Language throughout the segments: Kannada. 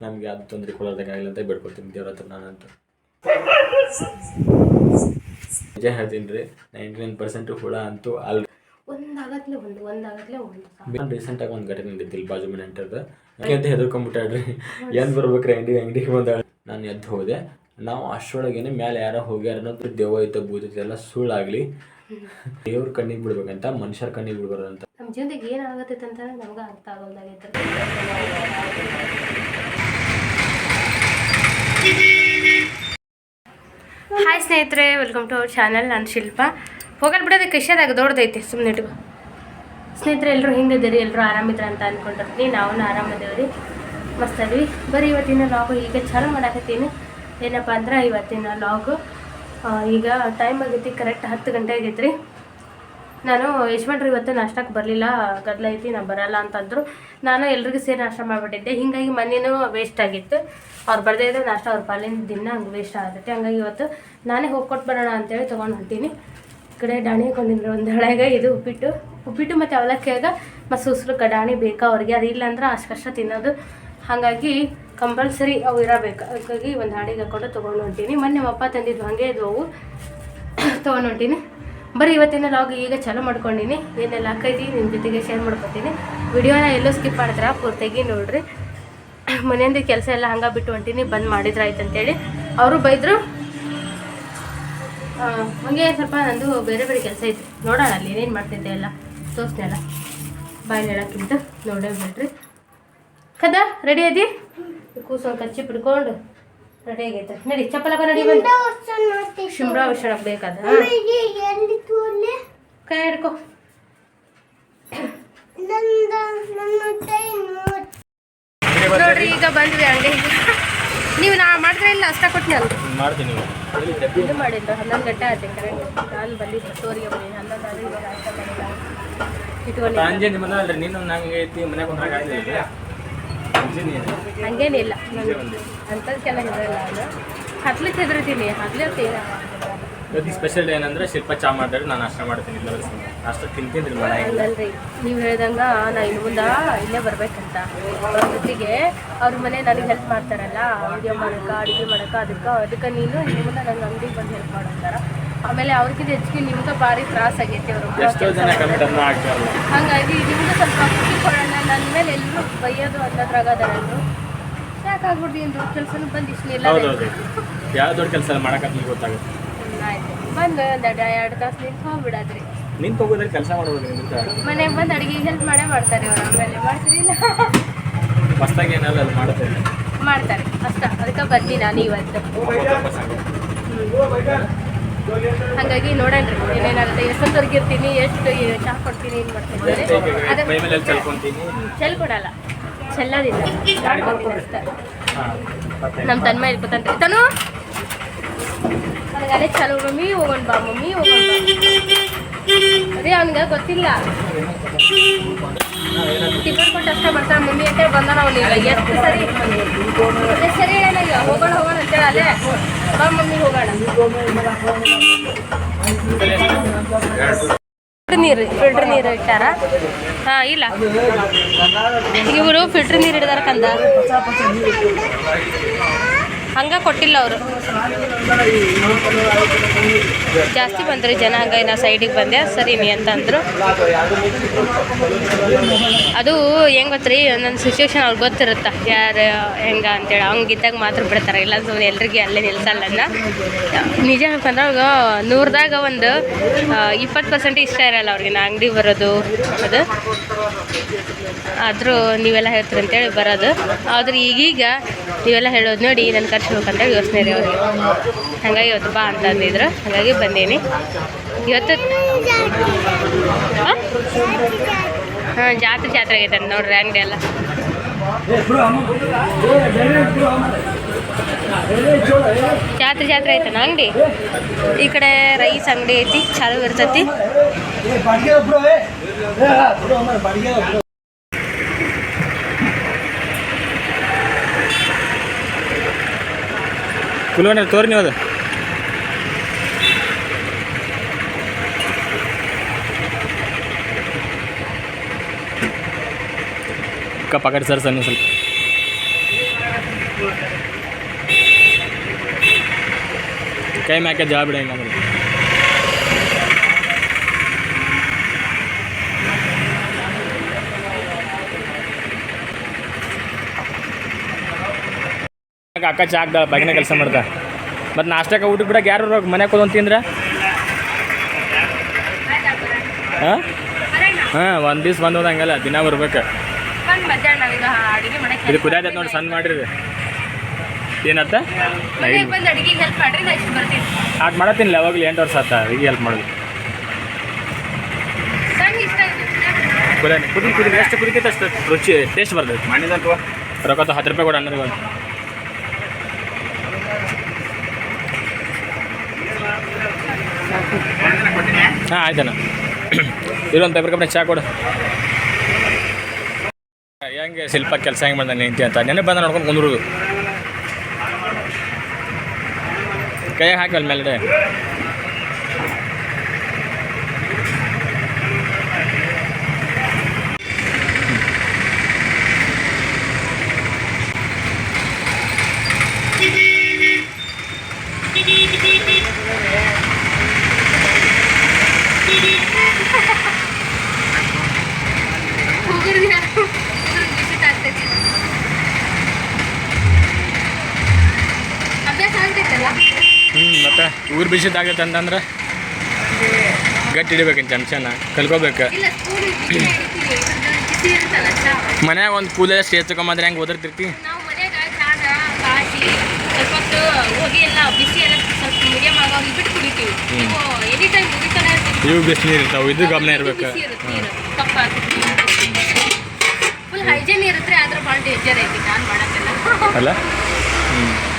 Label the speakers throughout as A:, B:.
A: ನಮ್ಗೆ ಅದು ತೊಂದರೆ ಕೊಡೋದಕ್ಕೆ ಆಗಿಲ್ಲ ಅಂತ ಬೇಡ್ಕೊಡ್ತೀನಿ ದೇವ್ರ ಹತ್ರ ನಾನಂತೂ ನಿಜ ಹೇಳ್ತೀನಿ ರೀ ನೈಂಟಿ ನೈನ್ ಪರ್ಸೆಂಟ್ ಹುಳ ಅಂತೂ ಅಲ್ಲಿ
B: ಒಂದಾಗತ್ಲೆ ಒಂದು ಒಂದಾಗತ್ಲೆ ಒಂದು
A: ನಾನು ರೀಸೆಂಟಾಗಿ ಒಂದು ಘಟನೆ ನಡೀತಿಲ್ಲ ಬಾಜು ಮನೆ ಅಂಟರ್ದು ಯಾಕೆ ಅಂತ ಹೆದರ್ಕೊಂಡ್ಬಿಟ್ಟಾಡ್ರಿ ಏನು ರೀ ಅಂಗಡಿ ಅಂಗಡಿಗೆ ಬಂದಾಳ. ನಾನು ಎದ್ದು ಹೋದೆ. ನಾವು ಅಷ್ಟರೊಳಗೇನೆ ಮೇಲೆ ಯಾರೋ ಹೋಗ್ಯಾರ ಅನ್ನೋದು ದೇವ ಐತೆ ಬೂತೈತೆ ಎಲ್ಲ ಸುಳ್ಳಾಗ್ಲಿ. ದೇವ್ರ ಕಣ್ಣಿಗೆ ಬಿಡ್ಬೇಕಂತ ಮನುಷ್ಯರ ಕಣ್ಣಿಗೆ ಬಿಡ್ಬಾರ್ದಂತ.
B: ನಮ್ಮ ಜೀವನದಾಗ ಏನಾಗತ್ತೈತೆ ಅಂತ ನಮ್ಗೆ ಅರ್ಥ ಆಗೋದಾಗೈತೆ ಹಾಯ್ ಸ್ನೇಹಿತರೆ ವೆಲ್ಕಮ್ ಟು ಅವರ್ ಚಾನಲ್ ನಾನು ಶಿಲ್ಪ. ಹೋಗಲ್ ಬಿಡೋದು ಕೃಷಿಯಾದಾಗ ದೊಡ್ಡದೈತೆ ಸುಮ್ಮನೆ ಇಟ್ಕೋ. ಸ್ನೇಹಿತರೆ ಎಲ್ಲರೂ ಹಿಂಗಿದ್ದೀರಿ? ಎಲ್ಲರೂ ಆರಾಮಿದ್ರ ಅಂತ ಅಂದ್ಕೊಂಡಿರ್ತೀನಿ ನಾವು ಆರಾಮದೇವ್ರಿ. ಮಸ್ತ್ ಬರೀ ಇವತ್ತಿನ ಲಾಗು ಈಗ ಚಾಲು ಮಾಡಾಕತ್ತೀನಿ. ಏನಪ್ಪ ಅಂದ್ರೆ, ಇವತ್ತಿನ ಲಾಗು ಈಗ ಟೈಮ್ ಆಗೈತಿ ಕರೆಕ್ಟ್ ಹತ್ತು ಗಂಟೆ ಆಗೈತೆ ನಾನು ಯಜಮಾನ್ರು ಇವತ್ತು ನಾಷ್ಟಕ್ಕೆ ಬರಲಿಲ್ಲ, ಗದ್ದಲ ಐತಿ, ನಾನು ಬರಲ್ಲ ಅಂತಂದರು. ನಾನು ಎಲ್ರಿಗೂ ಸೇರಿ ನಾಷ್ಟ ಮಾಡಿಬಿಟ್ಟಿದ್ದೆ. ಹೀಗಾಗಿ ಮನೇನೂ ವೇಸ್ಟ್ ಆಗಿತ್ತು. ಅವ್ರು ಬರದೇ ಇದ್ದರೆ ನಾಷ್ಟ ಅವ್ರ ಪಾಲಿನ ದಿನ ಹಂಗೆ ವೇಸ್ಟ್ ಆಗುತ್ತೆ. ಹಂಗಾಗಿ ಇವತ್ತು ನಾನೇ ಹೋಗಿ ಕೊಟ್ಟು ಬರೋಣ ಅಂತೇಳಿ ತೊಗೊಂಡು ಹೊಂಟೀನಿ. ಈ ಕಡೆ ಡಾಣಿ ಹಾಕೊಂಡಿದ್ರು ಒಂದು ಹಳೆಗೆ, ಇದು ಉಪ್ಪಿಟ್ಟು. ಉಪ್ಪಿಟ್ಟು ಮತ್ತು ಅವಲಕ್ಕಿಯಾಗ ಮತ್ತು ಸುಸ್ರು ಕಡಾಣಿ ಬೇಕಾ ಅವ್ರಿಗೆ. ಅದು ಇಲ್ಲಾಂದ್ರೆ ಅಷ್ಟು ಕಷ್ಟ ತಿನ್ನೋದು. ಹಾಗಾಗಿ ಕಂಪಲ್ಸರಿ ಅವು ಇರಬೇಕು. ಹಾಗಾಗಿ ಒಂದು ಹಾಡಿಗೆ ಹಾಕೊಂಡು ತೊಗೊಂಡು ಹೊಂಟೀನಿ. ಮೊನ್ನೆ ಅಪ್ಪ ತಂದಿದ್ದು ಹಾಗೆ ಇದು ಅವು. ತೊಗೊಂಡು ಹೊಂಟೀನಿ. ಬರೀ ಇವತ್ತಿನ ಲಾಗ್ ಈಗ ಚಾಲೂ ಮಾಡ್ಕೊಂಡಿನಿ. ಏನೆಲ್ಲ ಹಾಕೈತಿ ನಿಮ್ಮ ಜೊತೆಗೆ ಶೇರ್ ಮಾಡ್ಕೊತೀನಿ. ವಿಡಿಯೋನ ಎಲ್ಲೂ ಸ್ಕಿಪ್ ಮಾಡಿದ್ರೆ ಪೂರ್ತಿಯಾಗಿ ನೋಡ್ರಿ. ಮನೆಯಿಂದ ಕೆಲಸ ಎಲ್ಲ ಹಂಗೆ ಬಿಟ್ಟು ಹೊಂಟೀನಿ. ಬಂದ್ ಮಾಡಿದ್ರೆ ಆಯ್ತು ಅಂತೇಳಿ ಅವರು ಬೈದರು ಹಂಗೆ ಸ್ವಲ್ಪ ನಂದು ಬೇರೆ ಬೇರೆ ಕೆಲಸ ಐತಿ. ನೋಡೋಣ ಅಲ್ಲಿ ಏನೇನು ಮಾಡ್ತಿದ್ದೆ ಎಲ್ಲ. ತೋರಿಸ್ನೆಲ್ಲ ಬಾಯಿ ಹೇಳೋಕ್ಕಿಂತ ನೋಡೇ ಬಿಡ್ರಿ. ಕದ ರೆಡಿ ಅದಿ? ಕೂಸೊಂದು ಕಚ್ಚಿ ಬಿಡ್ಕೊಂಡು ರೆಡಿ ಆಗೈತೆ. ನಡಿ ಚಪ್ಪಲ ನಡಿ ಶಿಮ್ರಾ ವಿಷಣ ಬೇಕಾದ ಕೈ ಹಿಡ್ಕೊ. ನೋಡ್ರಿ ಈಗ ಬಂದ್ವಿ ಅಂಗಡಿ. ನೀವು ನಾ ಮಾಡಿದ್ರೆ ಇಲ್ಲ ಅಷ್ಟ ಕೊಟ್ಟಿನಿ ಅಲ್ಲ
A: ಮಾಡ್ತೀನಿ
B: ಇದು ಮಾಡಿದ್ದು ಹನ್ನೊಂದು ಗಂಟೆ ಆಯ್ತು ಕರೆಕ್ಟ್ ನಾನು ಬಂದಿದ್ದು ಸ್ಟೋರಿಗೆ ಬಂದಿದ್ದು ಹನ್ನೊಂದು ಆದ್ರೆ ಇವಾಗ ನಾಷ್ಟ ಮಾಡಿಲ್ಲ ಇಟ್ಕೊಂಡು
A: ನಿಮ್ಮನ್ನ ಅಲ್ರಿ ನೀನು ನಂಗೆ ಐತಿ ಮನೆ ಬಂದಾಗ
B: ಹಂಗೇನಿಲ್ಲ. ನಾನು ಅಂಥದ್ಕೆಲ್ಲ ಅದು. ನಾನು ಹತ್ಲಿಕ್ಕೆ ಹೆದರ್ತೀನಿ ಹತ್ಲಿಕ್ಕೆ
A: ಸ್ಪೆಷಲ್ ಏನಂದ್ರೆ ಶಿಲ್ಪ ಚಾ ಮಾಡಿದ್ರೆ ನಾನು ನಾಷ್ಟ ಮಾಡ್ತೀನಿ ಇಲ್ಲ ನಾಷ್ಟ ತಿಂತೀನಿ
B: ನೀವು ಹೇಳ್ದಂಗ ನಾ ಇನ್ನು ಮುಂದೆ ಇಲ್ಲೇ ಬರ್ಬೇಕಂತ. ಅವ್ರ ಜೊತೆಗೆ ಅವ್ರ ಮನೆ ನನಗೆ ಹೆಲ್ಪ್ ಮಾಡ್ತಾರಲ್ಲ ಅಡುಗೆ ಮಾಡಕ್ಕೆ ಅಡುಗೆ ಮಾಡಕ್ಕೆ ಅದಕ್ಕೆ ಅದಕ್ಕೆ ನೀನು ಇನ್ನು ಮುಂದೆ ನಂಗೆ ಅಂಗಡಿಗೆ ಬಂದು ಹೆಲ್ಪ್ ಮಾಡಂತಾರ ಆಮೇಲೆ ಅವ್ರಿಗಿಂತ ಹೆಚ್ಚಿಗೆ ನಿಮ್ಗೆ ಭಾರಿ ತ್ರಾಸ ಆಗೈತಿ ಅವರು ಹಂಗಾಗಿ ನಿಮ್ಗೆ ಸ್ವಲ್ಪ ಖುಷಿ ಕೊಡೋಣ ನನ್ನ ಮೇಲೆ ಎಲ್ಲರೂ ಬೈಯೋದು ಅನ್ನೋದ್ರಾಗ ಅದರಲ್ಲೂ ಯಾಕಾಗ್ಬಿಡ್ದು ಏನು ದೊಡ್ಡ ಕೆಲಸನೂ ಬಂದು ಇಷ್ಟು ಇಲ್ಲ.
A: ಯಾವ ದೊಡ್ಡ ಕೆಲಸ ಮಾಡಕ್ಕೆ ಗೊತ್ತಾಗುತ್ತೆ.
B: ಆಯ್ತು. ಬಂದು ಒಂದು ಎರಡು ತಾಸು ನಿಂತು ಹೋಗ್ಬಿಡಾದ್ರಿ.
A: ನಿಂತು ಹೋಗೋದ್ರೆ ಕೆಲಸ ಮಾಡ್ಬೋದು ನಿಂತ
B: ಮನೆಗೆ ಬಂದು ಅಡುಗೆ ಹೆಲ್ಪ್ ಮಾಡೇ ಮಾಡ್ತಾರೆ ಅವ್ರು ಆಮೇಲೆ ಮಾಡ್ತಿರಿಲ್ಲ
A: ಹೊಸ್ದಾಗಿ ಏನಲ್ಲ ಅದು ಮಾಡ್ತೇನೆ
B: ಮಾಡ್ತಾರೆ. ಅಷ್ಟ ಅದಕ್ಕೆ ಬರ್ತೀನಿ ನಾನು ಇವತ್ತು ಹಾಗಾಗಿ ನೋಡಣ್ರಿ ಏನೇನಾಗುತ್ತೆ ಎಷ್ಟೊತ್ತವರೆಗೆ ಇರ್ತೀನಿ ಎಷ್ಟು ಚಾ ಕೊಡ್ತೀನಿ ಏನು ಮಾಡ್ತೀನಿ
A: ಮೈ ಮೇಲೆ ಚಲ್ಕೊಂತೀನಿ.
B: ಚೆಲ್ ಕೊಡಲ್ಲ ಚೆಲ್ಲೋದಿಲ್ಲ. ಅಷ್ಟೇ ನಮ್ಮ ತನ್ಮ ಇರ್ಕೊತಾನ್ರಿ ತನು? ನನಗೆ ಅದೇ ಚಲೋ ಮಮ್ಮಿ ಹೋಗೋಣ ಬಾ ಮಮ್ಮಿ ಹೋಗೋಣ ಬಾ. ಅದೇ ಅವ್ನಿಗೆ ಗೊತ್ತಿಲ್ಲ. ಟಿಫನ್ ಕೊಟ್ಟು ಅಷ್ಟೇ ಬರ್ತಾನೆ. ಮಮ್ಮಿ ಅಂತೇಳಿ ಬಂದಾನ ಅವನಿಲ್ಲ ಎಷ್ಟು ಸರಿ? ಸರಿ ಹೇಳಲ್ಲ ಹೋಗೋಣ ಹೋಗೋಣ ಅಂತೇಳಿ ಬಾ ಮಮ್ಮಿ, ಹೋಗೋಣ. ನೀರು, ಫಿಲ್ಟರ್ ನೀರು ಇಟ್ಟಾರ? ಹಾ, ಇಲ್ಲ. ಇವರು ಫಿಲ್ಟರ್ ನೀರು ಹಿಡಿದಾರ ಕಂದ. ಹಂಗ ಕೊಟ್ಟಿಲ್ಲ ಅವರು. ಜಾಸ್ತಿ ಬಂದ್ರಿ ಜನ ಹಂಗಾಗಿ ನಾ ಸೈಡಿಗೆ ಬಂದೆ, ಸರಿ ನೀ ಅಂತ ಅಂದರು. ಅದು ಹೆಂಗ್ ಗೊತ್ತ್ರಿ, ಒಂದೊಂದು ಸಿಚುವೇಶನ್ ಅವ್ರಿಗೆ ಗೊತ್ತಿರುತ್ತೆ, ಯಾರು ಹೆಂಗೆ ಅಂತೇಳಿ. ಹಂಗಿದ್ದಾಗ ಮಾತ್ರ ಬಿಡ್ತಾರೆ, ಇಲ್ಲ ಸುಮ್ಮನೆ ಎಲ್ರಿಗೆ ಅಲ್ಲೇ ನಿಲ್ಸಲ್ಲ ನಿಜ ಹೇಳ್ಬೇಕಂದ್ರೆ ಅವ್ರಿಗೆ ನೂರದಾಗ ಒಂದು ಇಪ್ಪತ್ತು ಪರ್ಸೆಂಟ್ ಇಷ್ಟ ಇರಲ್ಲ ಅವ್ರಿಗೆ ನಾ ಅಂಗಡಿ ಬರೋದು, ಅದು. ಆದರೂ ನೀವೆಲ್ಲ ಹೇಳ್ತೀರಿ ಅಂತೇಳಿ ಬರೋದು. ಆದ್ರೆ ಈಗೀಗ ನೀವೆಲ್ಲ ಹೇಳೋದು ನೋಡಿ ನನ್ನ ಕರ್ಸ್ಬೇಕಂತೇಳಿ ಯೋಚನೆ ರೀ ಅವ್ರಿಗೆ. ಹಂಗಾಗಿ ಇವತ್ತು ಬಾ ಅಂತ ಅಂದಿದ್ರು. ಹಾಗಾಗಿ ಬಂದೀನಿ. ಇವತ್ತು ಹಾಂ, ಜಾತ್ರೆ ಜಾತ್ರೆ ಆಗೈತೆ ನೋಡ್ರಿ, ಅಂಗಡಿ ಎಲ್ಲ. ಜಾತ್ರೆ ಜಾತ್ರೆ ಐತನ ಅಂಗಡಿ? ಈ ಕಡೆ ರೈಸ್ ಅಂಗಡಿ ಐತಿ ಚಾಲು ಇರ್ತೈತಿ
A: ಕುಲೋಣ ತೋರಿ ನೀವು ಅದು. ಪಕಡ್ ಸರ್ ಸರ್ ಸ್ವಲ್ಪ ಕೈ ಮ್ಯಾಕೆ ಜಾಬ್ ಬಿಡ ಹಿಂಗಂದ್ರೆ ಅಕ್ಕ ಚಾಕ್ದ ಬಾಗಿನ ಕೆಲಸ ಮಾಡ್ದೆ. ಮತ್ತು ನಾಷ್ಟಕ್ಕೆ ಊಟಕ್ಕೆ ಬಿಡಕ್ಕೆ ಯಾರು ಮನೆ ಕೂತ್ಕೊಂಡು ತಿಂದ್ರೆ? ಹಾಂ? ಹಾಂ ಒಂದು ದಿವ್ಸ ಬಂದು ಹೋದಂಗಲ್ಲ ದಿನ ಬರ್ಬೇಕು.
B: ಅಡುಗೆ
A: ಇದು ಕುದಿಯತೈತೆ ನೋಡಿ ಸಣ್ಣ ಮಾಡಿರಿ. ಏನತ್ತ? ಅದು ಮಾಡತ್ತೀನಿ ಯಾವಾಗಲೂ ಎಂಟು ವರ್ಷ ಆತ ಈಗ ಹೆಲ್ಪ್ ಮಾಡೋದು. ಕುದ ಕುದಿ ಕುದಿ ಎಷ್ಟು ಕುದಿತೈತೆ ಅಷ್ಟು ರುಚಿ ಟೇಸ್ಟ್ ಬರ್ತೈತೆ. ಮಾಡಿದಂತ ರೊಕ್ಕ ಹತ್ತು ರೂಪಾಯಿ ಕೊಡ ಅನ್ನೋದು ಹಾಂ, ಆಯ್ತಣ್ಣ. ಇರೊಂದು ಪೇಪರ್ ಕಂಪ್ನಿ ಚಾ ಕೊಡು. ಹೆಂಗೆ ಶಿಲ್ಪ ಕೆಲಸ ಹೆಂಗೆ ಬಂದ ನಿಂತಿ ಅಂತ? ನೆನಪು ಬಂದ ನೋಡ್ಕೊಂಡು ಕುಂದ್ರು ಕೈಯಾಗ ಹಾಕಿ ಮೇಲ್ಗಡೆ
B: ಹೋಗಿರ್ದಿರ ವಿಸಿಟ್ ಆಗ್ತೈತಿ ಅಭ್ಯಾಸ ಆಗ್ತೈತಲ್ಲ
A: ಹ್ಞೂ ಮತ್ತು ಬಿಸಿದಾಗೈತೆ ಅಂತಂದ್ರೆ ಗಟ್ಟಿ ಹಿಡಿಬೇಕಂತ ಚಮಚನ ಕಲ್ಕೋಬೇಕು. ಮನ್ಯಾಗ ಒಂದು ಕೂಲ ಎಷ್ಟು ತಗೊಂಬಂದ್ರೆ ಹೆಂಗೆ ಓದಿರ್ತಿರ್ತಿ ಇವು ಬಿಸಿ ನೀರು ಇರ್ತಾವೆ ಇದು ಗಮನ ಇರ್ಬೇಕು. ಅಲ್ಲ? ಹ್ಞೂ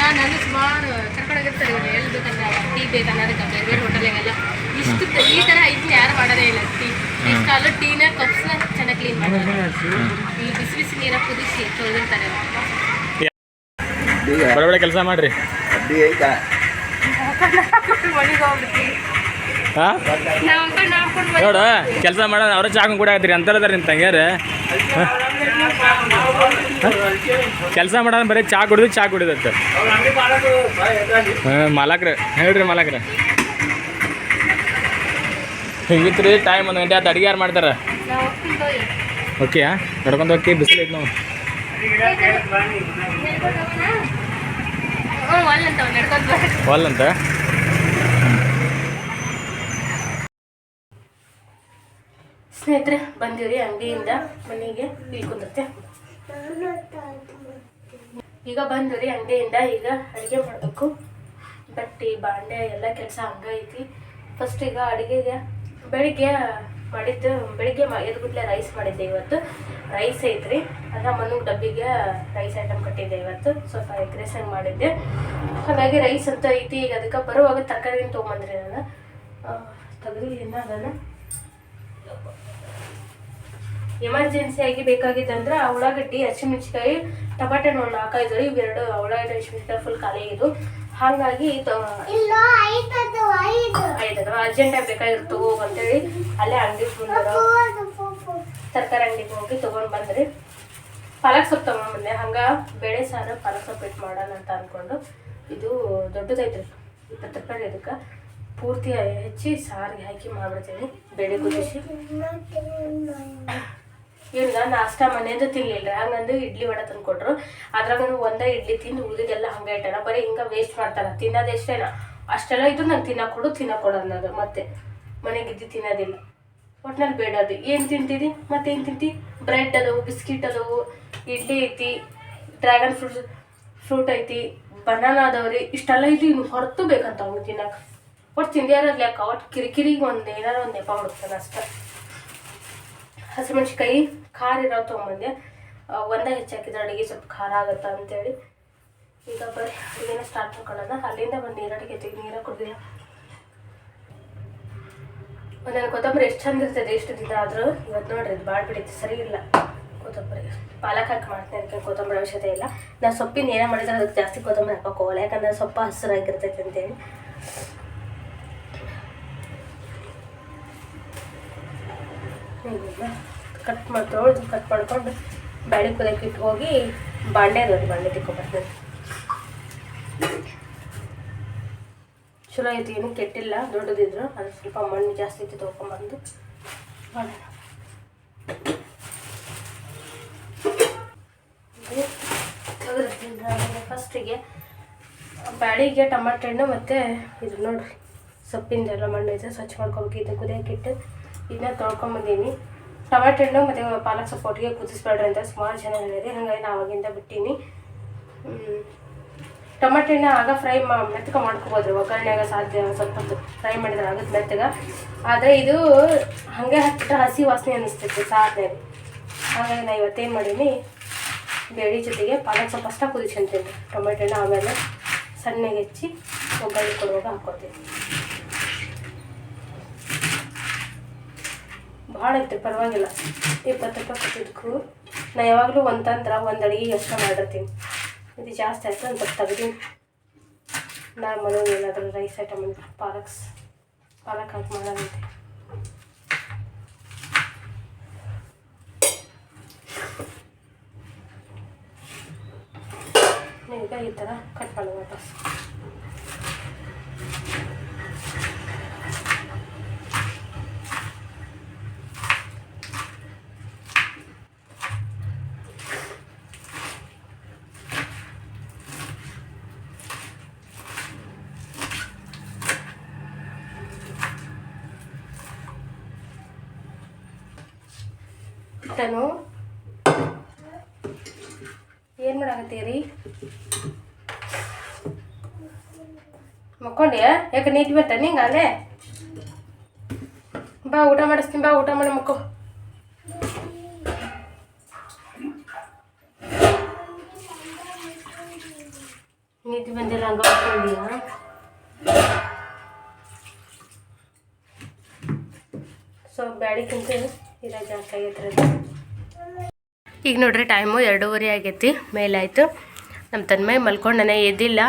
B: ಯಾಕಂದ್ರೆ ನಾನು ಸುಮಾರು ಕರ್ಕೊಂಡೋಗಿರ್ತಾರೆ ಇವರು ಎಲ್ಲಿ ಬೇಕಂದ್ರೆ ಟೀ ಬೇಕನ್ನೋದಕ್ಕೆ ಬೇರೆ ಬೇರೆ ಹೋಟೆಲಿಗೆಲ್ಲ ಇಷ್ಟು ಈ ಥರ ಐತಿ ಯಾರು ಮಾಡೋದೇ ಇಲ್ಲ ಟೀ. ಟೀನ ಕಪ್ಸ್ನ ಚೆನ್ನಾಗಿ ಕ್ಲೀನ್ ಮಾಡ್ತಾರೆ. ಈ ಬಿಸಿ ಬಿಸಿ ನೀರ ಕುದಿಸಿ ತೊಳೆದಿರ್ತಾರೆ
A: ಬರಬೇಡ ಕೆಲಸ ಮಾಡಿರಿ. ಹಾಂ? ನೋಡು ಕೆಲಸ ಮಾಡೋದು ಅವ್ರ ಚಾಕು ಕೂಡ ಆಗ್ತೀರಿ ಅಂತಾರದಾರೆ ನಿಮ್ಮ ತಂಗ್ಯಾರ ಕೆಲಸ ಮಾಡೋದು ಬರೀ ಚಾ ಕುಡಿದು ಚಾ ಕುಡಿದತ್ತೆ ಹಾಂ ಮಾಲಕ್ರೆ ಹೇಳ್ರಿ ಮಾಲಕ್ರೆ. ಹಿಂಗಿತ್ತು ರೀ ಟೈಮ್ ಒಂದು ಗಂಟೆ ಆಯ್ತು ಅಡುಗೆ ಯಾರು ಮಾಡ್ತಾರೆ? ಓಕೆ ನಡ್ಕೊಂಡು ಹೋಗಿ ಬಿಸಿಲು ಐತೆ ನಾವು
B: ಹೊಲ್ ಅಂತ ನಡ್ಕೊಂಡು ಬರ್ರಿ.
A: ವಾಲ್ ಅಂತ
B: ಸ್ನೇಹಿತರೆ ಬಂದಿವ್ರಿ ಅಂಗಡಿಯಿಂದ ಮನೆಗೆ ಇಳ್ಕೊಂಡಿರ್ತೆ ಈಗ ಬಂದಿರಿ ಅಂಗಡಿಯಿಂದ, ಈಗ ಅಡುಗೆ ಮಾಡಬೇಕು. ಬಟ್ಟೆ, ಬಾಂಡೆ ಎಲ್ಲ ಕೆಲಸ ಹಂಗ ಐತಿ. ಫಸ್ಟ್ ಈಗ ಅಡುಗೆಗೆ ಬೆಳಿಗ್ಗೆ ಮಾಡಿದ್ದು, ಬೆಳಿಗ್ಗೆ ಮ ಎದ್ಗುಟ್ಲೆ ರೈಸ್ ಮಾಡಿದ್ದೆ ಇವತ್ತು. ರೈಸ್ ಐತ್ರಿ. ಅದ ಮನೆಗೆ ಡಬ್ಬಿಗೆ ರೈಸ್ ಐಟಮ್ ಕಟ್ಟಿದ್ದೆ ಇವತ್ತು. ಸ್ವಲ್ಪ ಎಗ್ ರೈಸ್ ಹಂಗೆ ಮಾಡಿದ್ದೆ. ಹಾಗಾಗಿ ರೈಸ್ ಅಂತ ಐತಿ. ಈಗ ಅದಕ್ಕೆ ಬರುವಾಗ ತರಕಾರಿನ ತೊಗೊಂಬಂದ್ರಿ ನಾನು. ತೆಗೆದು ಇನ್ನ ಅದನ್ನು ಎಮರ್ಜೆನ್ಸಿ ಆಗಿ ಬೇಕಾಗಿತ್ತಂದ್ರೆ ಆ ಉಳ್ಳಾಗಡ್ಡಿ ಹಸಿಮೆಣಸಿಕಾಯಿ ಟಮಾಟೆ ಒಂದು ಹಾಕಿದ್ರು ಇವೆರಡು ಉಳ್ಳಾಗಡ್ಡಿ ಹಸಿಮೆಣ್ಸಿಕಾಯಿ ಫುಲ್ ಖಾಲಿ ಇದು ಹಾಗಾಗಿ ಐದದು ಅರ್ಜೆಂಟಾಗಿ ಬೇಕಾಗಿತ್ತು ಹೋಗು ಅಂತೇಳಿ. ಅಲ್ಲೇ ಅಂಗಡಿ ಬಂದರು ತರಕಾರಿ ಅಂಗಡಿಗೆ ಹೋಗಿ ತೊಗೊಂಡು ಬಂದ್ರಿ. ಪಾಲಕ್ ಸೊಪ್ಪು ತೊಗೊಂಡ್ಬಂದೆ ಹಂಗೆ ಬೇಳೆ ಸಾರು ಪಾಲಕ್ ಸೊಪ್ಪು ಇಟ್ಟು ಮಾಡೋಣ ಅಂತ ಅಂದ್ಕೊಂಡು ಇದು ದೊಡ್ಡದೈತ್ರಿ ಇಪ್ಪತ್ತು ರೂಪಾಯಿ ಇದಕ್ಕೆ ಪೂರ್ತಿ ಹೆಚ್ಚಿ ಸಾರಿಗೆ ಹಾಕಿ ಮಾಡ್ಬಿಡ್ತೀನಿ. ಬೇಳೆ ಕುದಿಸಿ. ಇವ್ಗ ನಾಷ್ಟ ಮನೆಯಿಂದ ತಿನ್ಲಿಲ್ಲ ಹಂಗಂದು ಇಡ್ಲಿ ವಡೆ ತಂದು ಕೊಟ್ರು ಅದ್ರಾಗ ಒಂದೇ ಇಡ್ಲಿ ತಿಂದು ಉಳಿದೆಲ್ಲ ಹಂಗೆ ಇಟ್ಟಾರ ಬರೀ ಹಿಂಗೆ ವೇಸ್ಟ್ ಮಾಡ್ತಾರ. ತಿನ್ನೋದು ಎಷ್ಟೇನ? ಅಷ್ಟೆಲ್ಲ ಇದು ನಂಗೆ ತಿನ್ನಕ್ಕೆ ಕೊಡು ತಿನ್ನಕ್ಕೆ ಕೊಡು ಅನ್ನೋದು, ಮತ್ತೆ ಮನೆಗೆ ಇದ್ದು ತಿನ್ನೋದಿಲ್ಲ. ಒಟ್ನಲ್ಲಿ ಬೇಡ ಅದು ಏನು ತಿಂತೀರಿ? ಮತ್ತೇನು ತಿಂತಿ? ಬ್ರೆಡ್ ಅದಾವು, ಬಿಸ್ಕಿಟ್ ಅದಾವು, ಇಡ್ಲಿ ಐತಿ, ಡ್ರ್ಯಾಗನ್ ಫ್ರೂಟ್ ಫ್ರೂಟ್ ಐತಿ, ಬನಾನಾ ಅದಾವ್ರಿ ಇಷ್ಟೆಲ್ಲ ಇದು ಇನ್ನು ಹೊರತು ಬೇಕಂತ ಅವ್ನು ತಿನ್ನಕ್ಕೆ ಒಟ್ಟು ತಿಂದ್ಯಾರಲ್ಲ ಯಾಕೆ ಒಟ್ಟು ಕಿರಿಕಿರಿಗೆ ಒಂದು ಏನಾರ ಒಂದು ನೆಪ ಹುಡುಕ್ತಾನೆ ಅಷ್ಟೆ. ಹಸಿಮೆಣ್ಸಿಕಾಯಿ ಖಾರ ಇರೋ ತೊಗೊಂಬಂದೆ. ಒಂದೇ ಹೆಚ್ಚಾಕಿದ್ರೆ ಅಡುಗೆ ಸ್ವಲ್ಪ ಖಾರ ಆಗುತ್ತೆ ಅಂತೇಳಿ. ಈಗ ಬರೀ ಅಡುಗೆನ ಸ್ಟಾರ್ಟ್ ಮಾಡ್ಕೊಳ್ಳೋಣ. ಅಲ್ಲಿಂದ ಬಂದು ನೀರಡಿಗೆ ಹೆಚ್ಚಿಗೆ ನೀರ ಕುಡ್ದಿಲ್ಲ ಒಂದೊಂದು ಕೊತ್ತಂಬರಿ ಎಷ್ಟು ಚಂದ ಇರ್ತದೆ, ಎಷ್ಟು ದಿನ ಆದರೂ. ಇವತ್ತು ನೋಡ್ರಿ, ಇದು ಭಾಳ ಬಿಡೈತಿ, ಸರಿ ಇಲ್ಲ. ಕೊತ್ತಂಬರಿ ಪಾಲಕ್ ಹಾಕಿ ಮಾಡ್ತೀನಿ, ಅದಕ್ಕೆ ಕೊತ್ತಂಬರಿ ಅವಶ್ಯಕತೆ ಇಲ್ಲ. ನಾವು ಸೊಪ್ಪಿನ ಏನೇ ಮಾಡಿದ್ರೆ ಅದಕ್ಕೆ ಜಾಸ್ತಿ ಕೊತ್ತಂಬರಿ ಹಾಕೋಕೆ ಹೋಗಲ್ಲ, ಯಾಕಂದ್ರೆ ಸೊಪ್ಪ ಹಸಿರಾಗಿರ್ತೈತೆ ಅಂತೇಳಿ. ಕಟ್ ಮಾಡಿ ತೊಳೆದು ಕಟ್ ಮಾಡ್ಕೊಂಡು ಬ್ಯಾಳಿ ಕುದಕ್ಕೆ ಇಟ್ಟು ಹೋಗಿ ಬಾಂಡೆ ದೊಡ್ಡ ಬಾಂಡೆ ತಿಕ್ಕೊಬರ್ತೇನೆ ಚಲೋ ಐತಿ, ಏನು ಕೆಟ್ಟಿಲ್ಲ, ದೊಡ್ಡದಿದ್ರು, ಅದು ಸ್ವಲ್ಪ ಮಣ್ಣು ಜಾಸ್ತಿ ಐತಿ ತೊಗೊಂಬಂದು ಮಾಡೋಣ ಫಸ್ಟಿಗೆ ಬ್ಯಾಳಿಗೆ ಟಮಾಟೆ ಹಣ್ಣು ಮತ್ತು ಇದು ನೋಡ್ರಿ ಸೊಪ್ಪಿಂದೆಲ್ಲ ಮಣ್ಣು ಇದೆ ಸ್ವಚ್ಛ ಮಾಡ್ಕೊಬೇಕು ಇದು ಕುದಿಯೋಕೆ ಇಟ್ಟು ಇದನ್ನ ತೊಳ್ಕೊಂಬಂದೀನಿ. ಟಮಾಟೆ ಹಣ್ಣು ಮತ್ತು ಪಾಲಕ್ ಸೊಪ್ಪು ಒಟ್ಟಿಗೆ ಕುದಿಸ್ಬೇಡ್ರಿ ಅಂತ ಸುಮಾರು ಜನ ಹೇಳಿದೆ ಹಾಗಾಗಿ ನಾನು ಅವಾಗಿಂದ ಬಿಟ್ಟೀನಿ. ಟೊಮೆಟೊ ಹಣ್ಣು ಆಗ ಫ್ರೈ ಮಾ ಮಾಡ್ಕೋಬೋದ್ರಿ ಮಾಡ್ಕೋಬೋದು. ಒಗ್ಗರಣೆಯಾಗ ಸಾಧ್ಯ ಸ್ವಲ್ಪ ಫ್ರೈ ಮಾಡಿದ್ರೆ ಆಗುತ್ತೆ ಮೆತ್ತಗೆ. ಆದರೆ ಇದು ಹಾಗೆ ಹತ್ತಿರ ಹಸಿ ವಾಸನೆ ಅನ್ನಿಸ್ತೈತೆ ಸಾಧ್ಯ ಹಾಗಾಗಿ ನಾ ಇವತ್ತೇನು ಮಾಡೀನಿ? ಬೇಳೆ ಜೊತೆಗೆ ಪಾಲಕ್ ಸ್ವಲ್ಪ ಅಷ್ಟ ಕುದಿಸ್ಕೊಂತೀನಿ ಟೊಮೆಟೊ ಹಣ್ಣು ಆಮೇಲೆ ಸಣ್ಣಗೆ ಹೆಚ್ಚಿ ಒಗ್ಗರಣೆ ಕೊಡುವಾಗ ಹಾಕೋತೀನಿ ಭಾಳ ಐತೆ ಪರವಾಗಿಲ್ಲ. ಇಪ್ಪತ್ತು ರೂಪಾಯಿ ಕೊಟ್ಟಿದ್ದಕ್ಕೂ ನಾ ಯಾವಾಗಲೂ ಒಂದು ಒಂದು ಅಡುಗೆ ಯೋಚನೆ ಮಾಡಿರ್ತೀನಿ. ಇದು ಜಾಸ್ತಿ ಆಯ್ತು ಅಂತ ತೆಗ್ದೀನಿ. ನಾನು ಮನೆಯಲ್ಲಿ ಏನಾದರೂ ರೈಸ್ ಐಟಮ್ ಪಾಲಕ್ಸ್, ಪಾಲಕ್ ಹಾಕಿ ಮಾಡೋದಂತೆ ಈಗ ಈ ಥರ ಕಟ್ ಮಾಡೋದು ವಾಪಸ್ ಇಟ್ಟನು ಏನು ಮಾಡಾಕತ್ತೀರಿ? ಮಕ್ಕೊಂಡ್ಯಾ? ಯಾಕೆ ನೀತಿ ಬರ್ತ ನಿಂಗೆ ಅಲ್ಲೇ? ಬಾ, ಊಟ ಮಾಡಿಸ್ತೀನಿ, ಬಾ, ಊಟ ಮಾಡಿ ಮಕ್ಕೋ. ನೀತಿ ಬಂದಿಲ್ಲ ಹಂಗ ಮಕ್ಕೊಂಡ್ಯಾ ಸೊ ಬ್ಯಾಡಿಕ್ಕಿಂತ ಇರೋ ಜಾಸ್ತಿ ಆಗೈತ್ರಿ. ಈಗ ನೋಡ್ರಿ ಟೈಮು ಎರಡೂವರೆ ಆಗೈತಿ ಮೇಲಾಯಿತು ನಮ್ಮ ತನ್ಮೈ ಮಲ್ಕೊಂಡನೇ ಎದ್ದಿಲ್ಲ.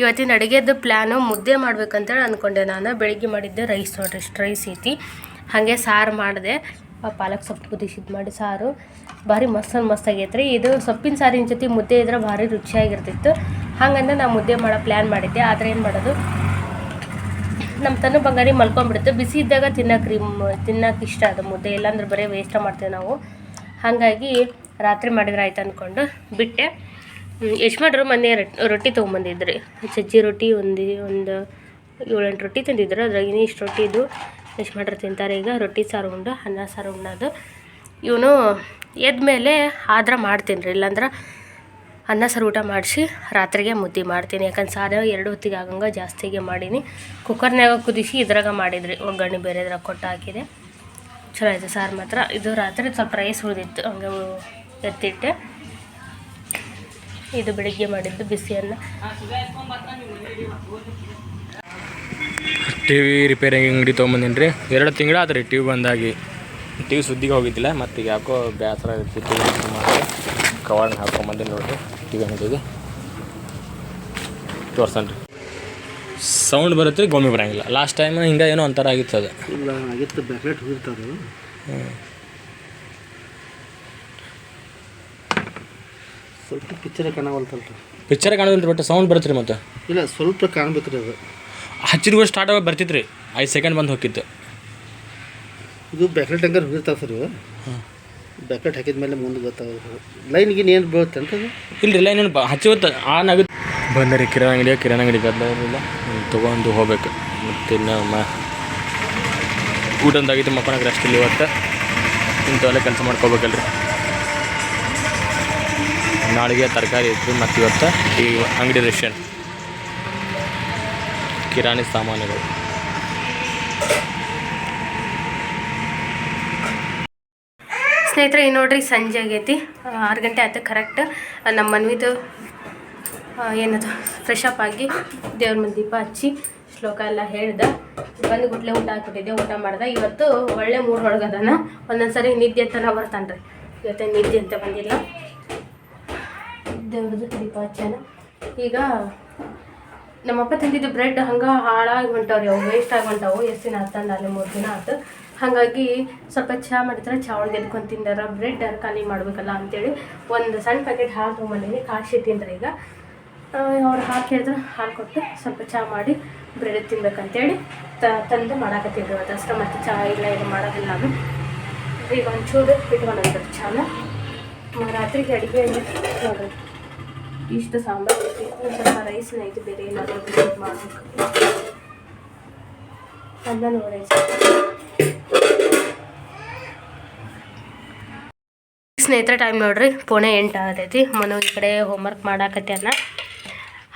B: ಇವತ್ತಿನ ಅಡುಗೆದು ಪ್ಲ್ಯಾನು ಮುದ್ದೆ ಮಾಡ್ಬೇಕಂತೇಳಿ ಅಂದ್ಕೊಂಡೆ ನಾನು. ಬೆಳಿಗ್ಗೆ ಮಾಡಿದ್ದೆ ರೈಸ್ ನೋಡ್ರಿ ರೈಸ್ ಐತಿ. ಹಾಗೆ ಸಾರು ಮಾಡಿದೆ. ಪಾಲಕ್ ಸೊಪ್ಪು ಕುದಿಸಿದ್ದು ಮಾಡಿ ಸಾರು. ಭಾರಿ ಮಸ್ತ್ ಮಸ್ತ್ ಆಗೈತೆ ಇದು ಸೊಪ್ಪಿನ ಸಾರಿನ ಜೊತೆ ಮುದ್ದೆ ಇದ್ರೆ ಭಾರಿ ರುಚಿಯಾಗಿರ್ತಿತ್ತು. ಹಾಗಂದ್ರೆ ನಾನು ಮುದ್ದೆ ಮಾಡೋ ಪ್ಲ್ಯಾನ್ ಮಾಡಿದ್ದೆ, ಆದರೆ ಏನು ಮಾಡೋದು? ನಮ್ಮ ತನ್ನ ಬಂಗಾರಿ ಮಲ್ಕೊಂಡ್ಬಿಡುತ್ತೆ ಬಿಸಿ ಇದ್ದಾಗ ತಿನ್ನಕ್ಕೆ ರೀ ತಿನ್ನಕ್ಕೆ ಇಷ್ಟ ಅದು ಮುದ್ದೆ. ಇಲ್ಲಾಂದ್ರೆ ಬರೀ ವೇಸ್ಟ್ ಮಾಡ್ತೇವೆ ನಾವು. ಹಾಗಾಗಿ ರಾತ್ರಿ ಮಾಡಿದ್ರೆ ಆಯ್ತು ಅಂದ್ಕೊಂಡು ಬಿಟ್ಟೆ. ಯಶ್ಮಡ್ರು ಮೊನ್ನೆ ರೊಟ್ಟಿ ತೊಗೊಂಬಂದಿದ್ರಿ. ಸಜ್ಜಿ ರೊಟ್ಟಿ ಒಂದು ಒಂದು ಏಳೆಂಟು ರೊಟ್ಟಿ ತಂದಿದ್ರು. ಅದ್ರಾಗ ಇಷ್ಟು ರೊಟ್ಟಿ ಇದು. ಯಶ್ಮಡ್ರು ತಿಂತಾರೆ ಈಗ. ರೊಟ್ಟಿ ಸಾರು ಉಂಡು, ಅನ್ನ ಸಾರು ಉಣ್ಣೋದು ಇವನು ಎದ್ದ ಮೇಲೆ ಆದ್ರೆ ಮಾಡ್ತೀನಿ ರೀ ಇಲ್ಲಾಂದ್ರೆ ಅನ್ನ ಸಾರು ಊಟ ಮಾಡಿಸಿ ರಾತ್ರಿಗೆ ಮುದ್ದೆ ಮಾಡ್ತೀನಿ. ಯಾಕಂದ್ರೆ ಸಾರು ಎರಡು ಹೊತ್ತಿಗೆ ಆಗಂಗ ಜಾಸ್ತಿಗೆ ಮಾಡೀನಿ. ಕುಕ್ಕರ್ನಾಗ ಕುದಿಸಿ ಇದ್ರಾಗ ಮಾಡಿದ್ರಿ. ಒಗ್ಗರಣೆ ಬೇರೆ ಇದ್ರಾಗ ಕೊಟ್ಟು ಹಾಕಿದೆ ಚಲೋ ಆಯಿತು ಸಾರು ಮಾತ್ರ. ಇದು ರಾತ್ರಿ ಸ್ವಲ್ಪ ರೈಸ್ ಉಳಿದಿತ್ತು. ಹಂಗೆ ಎತ್ತಿಟ್ಟೆ. ಇದು ಬೆಳಿಗ್ಗೆ ಮಾಡಿದ್ದು ಬಿಸಿಯನ್ನು.
A: ಟಿ ವಿ ರಿಪೇರಿಂಗ್ ಅಂಗಡಿ ತೊಗೊಂಬಂದಿನಿ ರೀ ಎರಡು ತಿಂಗಳು ಆದ್ರಿ ಟಿ ವಿ ಬಂದಾಗಿ. ಟಿ ವಿ ಸುದ್ದಿಗೆ ಹೋಗಿದ್ದಿಲ್ಲ ಮತ್ತು ಈಗ ಯಾಕೋ ಬೇಸರ ಮಾಡಿ. ಕವರ್ ಹಾಕೊಂಬಂದಿನಿ ನೋಡಿರಿ ಟಿ ವಿ ಅಂಗಡಿಗೆ. ತೋರ್ಸನ್ ರೀ ಸೌಂಡ್ ಬರುತ್ತೆ ರೀ ಗೊಂಬೆ ಬರಂಗಿಲ್ಲ. ಲಾಸ್ಟ್ ಟೈಮ್ ಹಿಂಗೆ ಏನೋ ಒಂಥರ ಆಗಿತ್ತು ಅದು.
C: ಇಲ್ಲ ಆಗಿತ್ತು ಬ್ಯಾಕ್ಲೈಟ್ ಹೋಗಿರ್ತಾರೆ ಸ್ವಲ್ಪ ಪಿಕ್ಚರ್ ಕಾಣವಲ್ತಲ್ರಿ.
A: ಪಿಕ್ಚರ್ ಕಾಣೋದಿಲ್ಲ ಬಟ್ ಸೌಂಡ್ ಬರುತ್ತೆ ರೀ ಮತ್ತೆ?
C: ಇಲ್ಲ ಸ್ವಲ್ಪ ಕಾಣ್ಬೇಕ್ರಿ ಅದು.
A: ಹಚ್ಚಿದ ಸ್ಟಾರ್ಟ್ ಆಗಿ ಬರ್ತಿತ್ತು ರೀ ಐದು ಸೆಕೆಂಡ್ ಬಂದು ಹೋಗಿತ್ತು
C: ಇದು ಬ್ಯಾಕ್ಲೆಟ್ ಹಂಗಾರೆ ಹೋಗಿರ್ತಾವೆ ಸರ್ ಇವು. ಬ್ಯಾಕ್ಲೈಟ್ ಹಾಕಿದ ಮೇಲೆ ಮುಂದೆ ಗೊತ್ತಾಗ ಗಿನ್ ಏನು ಬೀಳುತ್ತೆ ಅಂತ ಅದು?
A: ಇಲ್ರಿ ಏನು ಇನ್ನೇನು ಹಚ್ಚಿ ಹೊತ್ತು ಆನ್ ಆಗುತ್ತೆ ಬಂದೆ ರೀ ಕಿರಾಣಿ ಅಂಗಡಿ ಕಿರಾಣಿ ಅಂಗಡಿ ಗದ್ದಲ ಇರಲಿಲ್ಲ ತೊಗೊಂಡು ಹೋಗ್ಬೇಕು. ಮತ್ತು ಇನ್ನು ಮ ಊಟಂದಾಗಿತ್ತು ಮಕ್ಕಳಿಗೆ ರೆಸ್ಟ್ ಇಲ್ಲಿ ಇವತ್ತು. ಇಂಥವೆಲ್ಲ ಕೆಲಸ ಮಾಡ್ಕೋಬೇಕಲ್ರಿ. ನಾಳೆಗೆ ತರಕಾರಿ ಇತ್ತು ಮತ್ತು ಇವತ್ತು ಈ ಅಂಗಡಿ ರೇಷನ್. ಕಿರಾಣಿ ಸಾಮಾನುಗಳು.
B: ಸ್ನೇಹಿತರೆ, ಈ ನೋಡ್ರಿ ಸಂಜೆ ಆಗೈತಿ. ಆರು ಗಂಟೆ ಆಯ್ತು ಕರೆಕ್ಟ್ ನಮ್ಮ ಮನ್ವಿದು ಏನದು ಫ್ರೆಶ್ ಅಪ್ ಆಗಿ ದೇವ್ರ ಮುಂದೆ ದೀಪ ಹಚ್ಚಿ ಶ್ಲೋಕ ಎಲ್ಲ ಹೇಳ್ದ. ಬಂದು ಗುಟ್ಲೆ ಊಟ ಹಾಕ್ಬಿಟ್ಟಿದ್ದೆ, ಊಟ ಮಾಡ್ದೆ. ಇವತ್ತು ಒಳ್ಳೆ ಮೂರೊಳಗದಾನ ಒಂದೊಂದು ಸರಿ ನಿದ್ದೆ ತನಕ ಬರ್ತಾನೆ ರೀ ಇವತ್ತು ನಿದ್ದೆ ಅಂತ ಬಂದಿಲ್ಲ. ದೇವ್ರದ್ದು ದೀಪ ಹಚ್ಚಾನ ಈಗ ನಮ್ಮಪ್ಪ ತಂದಿದ್ದು ಬ್ರೆಡ್, ಹಂಗೆ ಹಾಳಾಗಿ ಹೊಂಟವ್ರಿ ಅವು ವೇಸ್ಟ್ ಆಗಿ ಹೊಂಟವು ಎಷ್ಟು ದಿನ ಆತಂದ ಅಲ್ಲಿ ಮೂರು ದಿನ ಆತು. ಹಾಗಾಗಿ ಸ್ವಲ್ಪ ಚಹಾ ಮಾಡಿದ್ರೆ ಚಹಾ ಒಳಗೆ ಎದ್ಕೊಂಡು ತಿಂದಾರ ಬ್ರೆಡ್ ಖಾಲಿ ಮಾಡಬೇಕಲ್ಲ ಅಂತೇಳಿ ಒಂದು ಸಣ್ಣ ಪ್ಯಾಕೆಟ್ ಹಾಲು ತೊಗೊಂಡಿನಿ ಕಾಶಿ ತಿಂದ್ರೆ ಈಗ. ಅವ್ರು ಹಾಲು ಕೇಳಿದ್ರೆ ಹಾಲು ಕೊಟ್ಟು ಸ್ವಲ್ಪ ಚಹಾ ಮಾಡಿ ಬ್ರೆಡ್ ತಿನ್ಬೇಕಂತೇಳಿ ತ, ತಂದು ಮಾಡಾಕತ್ತಿದ್ರು ಅದು ಅಷ್ಟೇ ಮತ್ತು ಚಹಾ ಇಲ್ಲ, ಇದು ಮಾಡೋದಿಲ್ಲ ಅದು. ಈಗ ಒಂಚೂರು ಇಟ್ಕೊಂಡ್ರೆ ಚಾನ. ರಾತ್ರಿಗೆ ಅಡುಗೆ ನೋಡ್ರಿ. ಇಷ್ಟು ಸಾಂಬಾರು ಒಂದು ಸ್ವಲ್ಪ ರೈಸ್ನ ಐತಿ ಬೇರೆ ಏನಾದರೂ ಮಾಡಬೇಕು. ಅನ್ನ ನೋಡಿ ಸ್ನೇಹಿತರ ಟೈಮ್ ನೋಡ್ರಿ, ಪೋಣೆ ಎಂಟು ಆಗತೈತಿ ಮನೋ ಈ ಕಡೆ ಹೋಮ್ವರ್ಕ್ ಮಾಡಾಕತ್ಯಾನ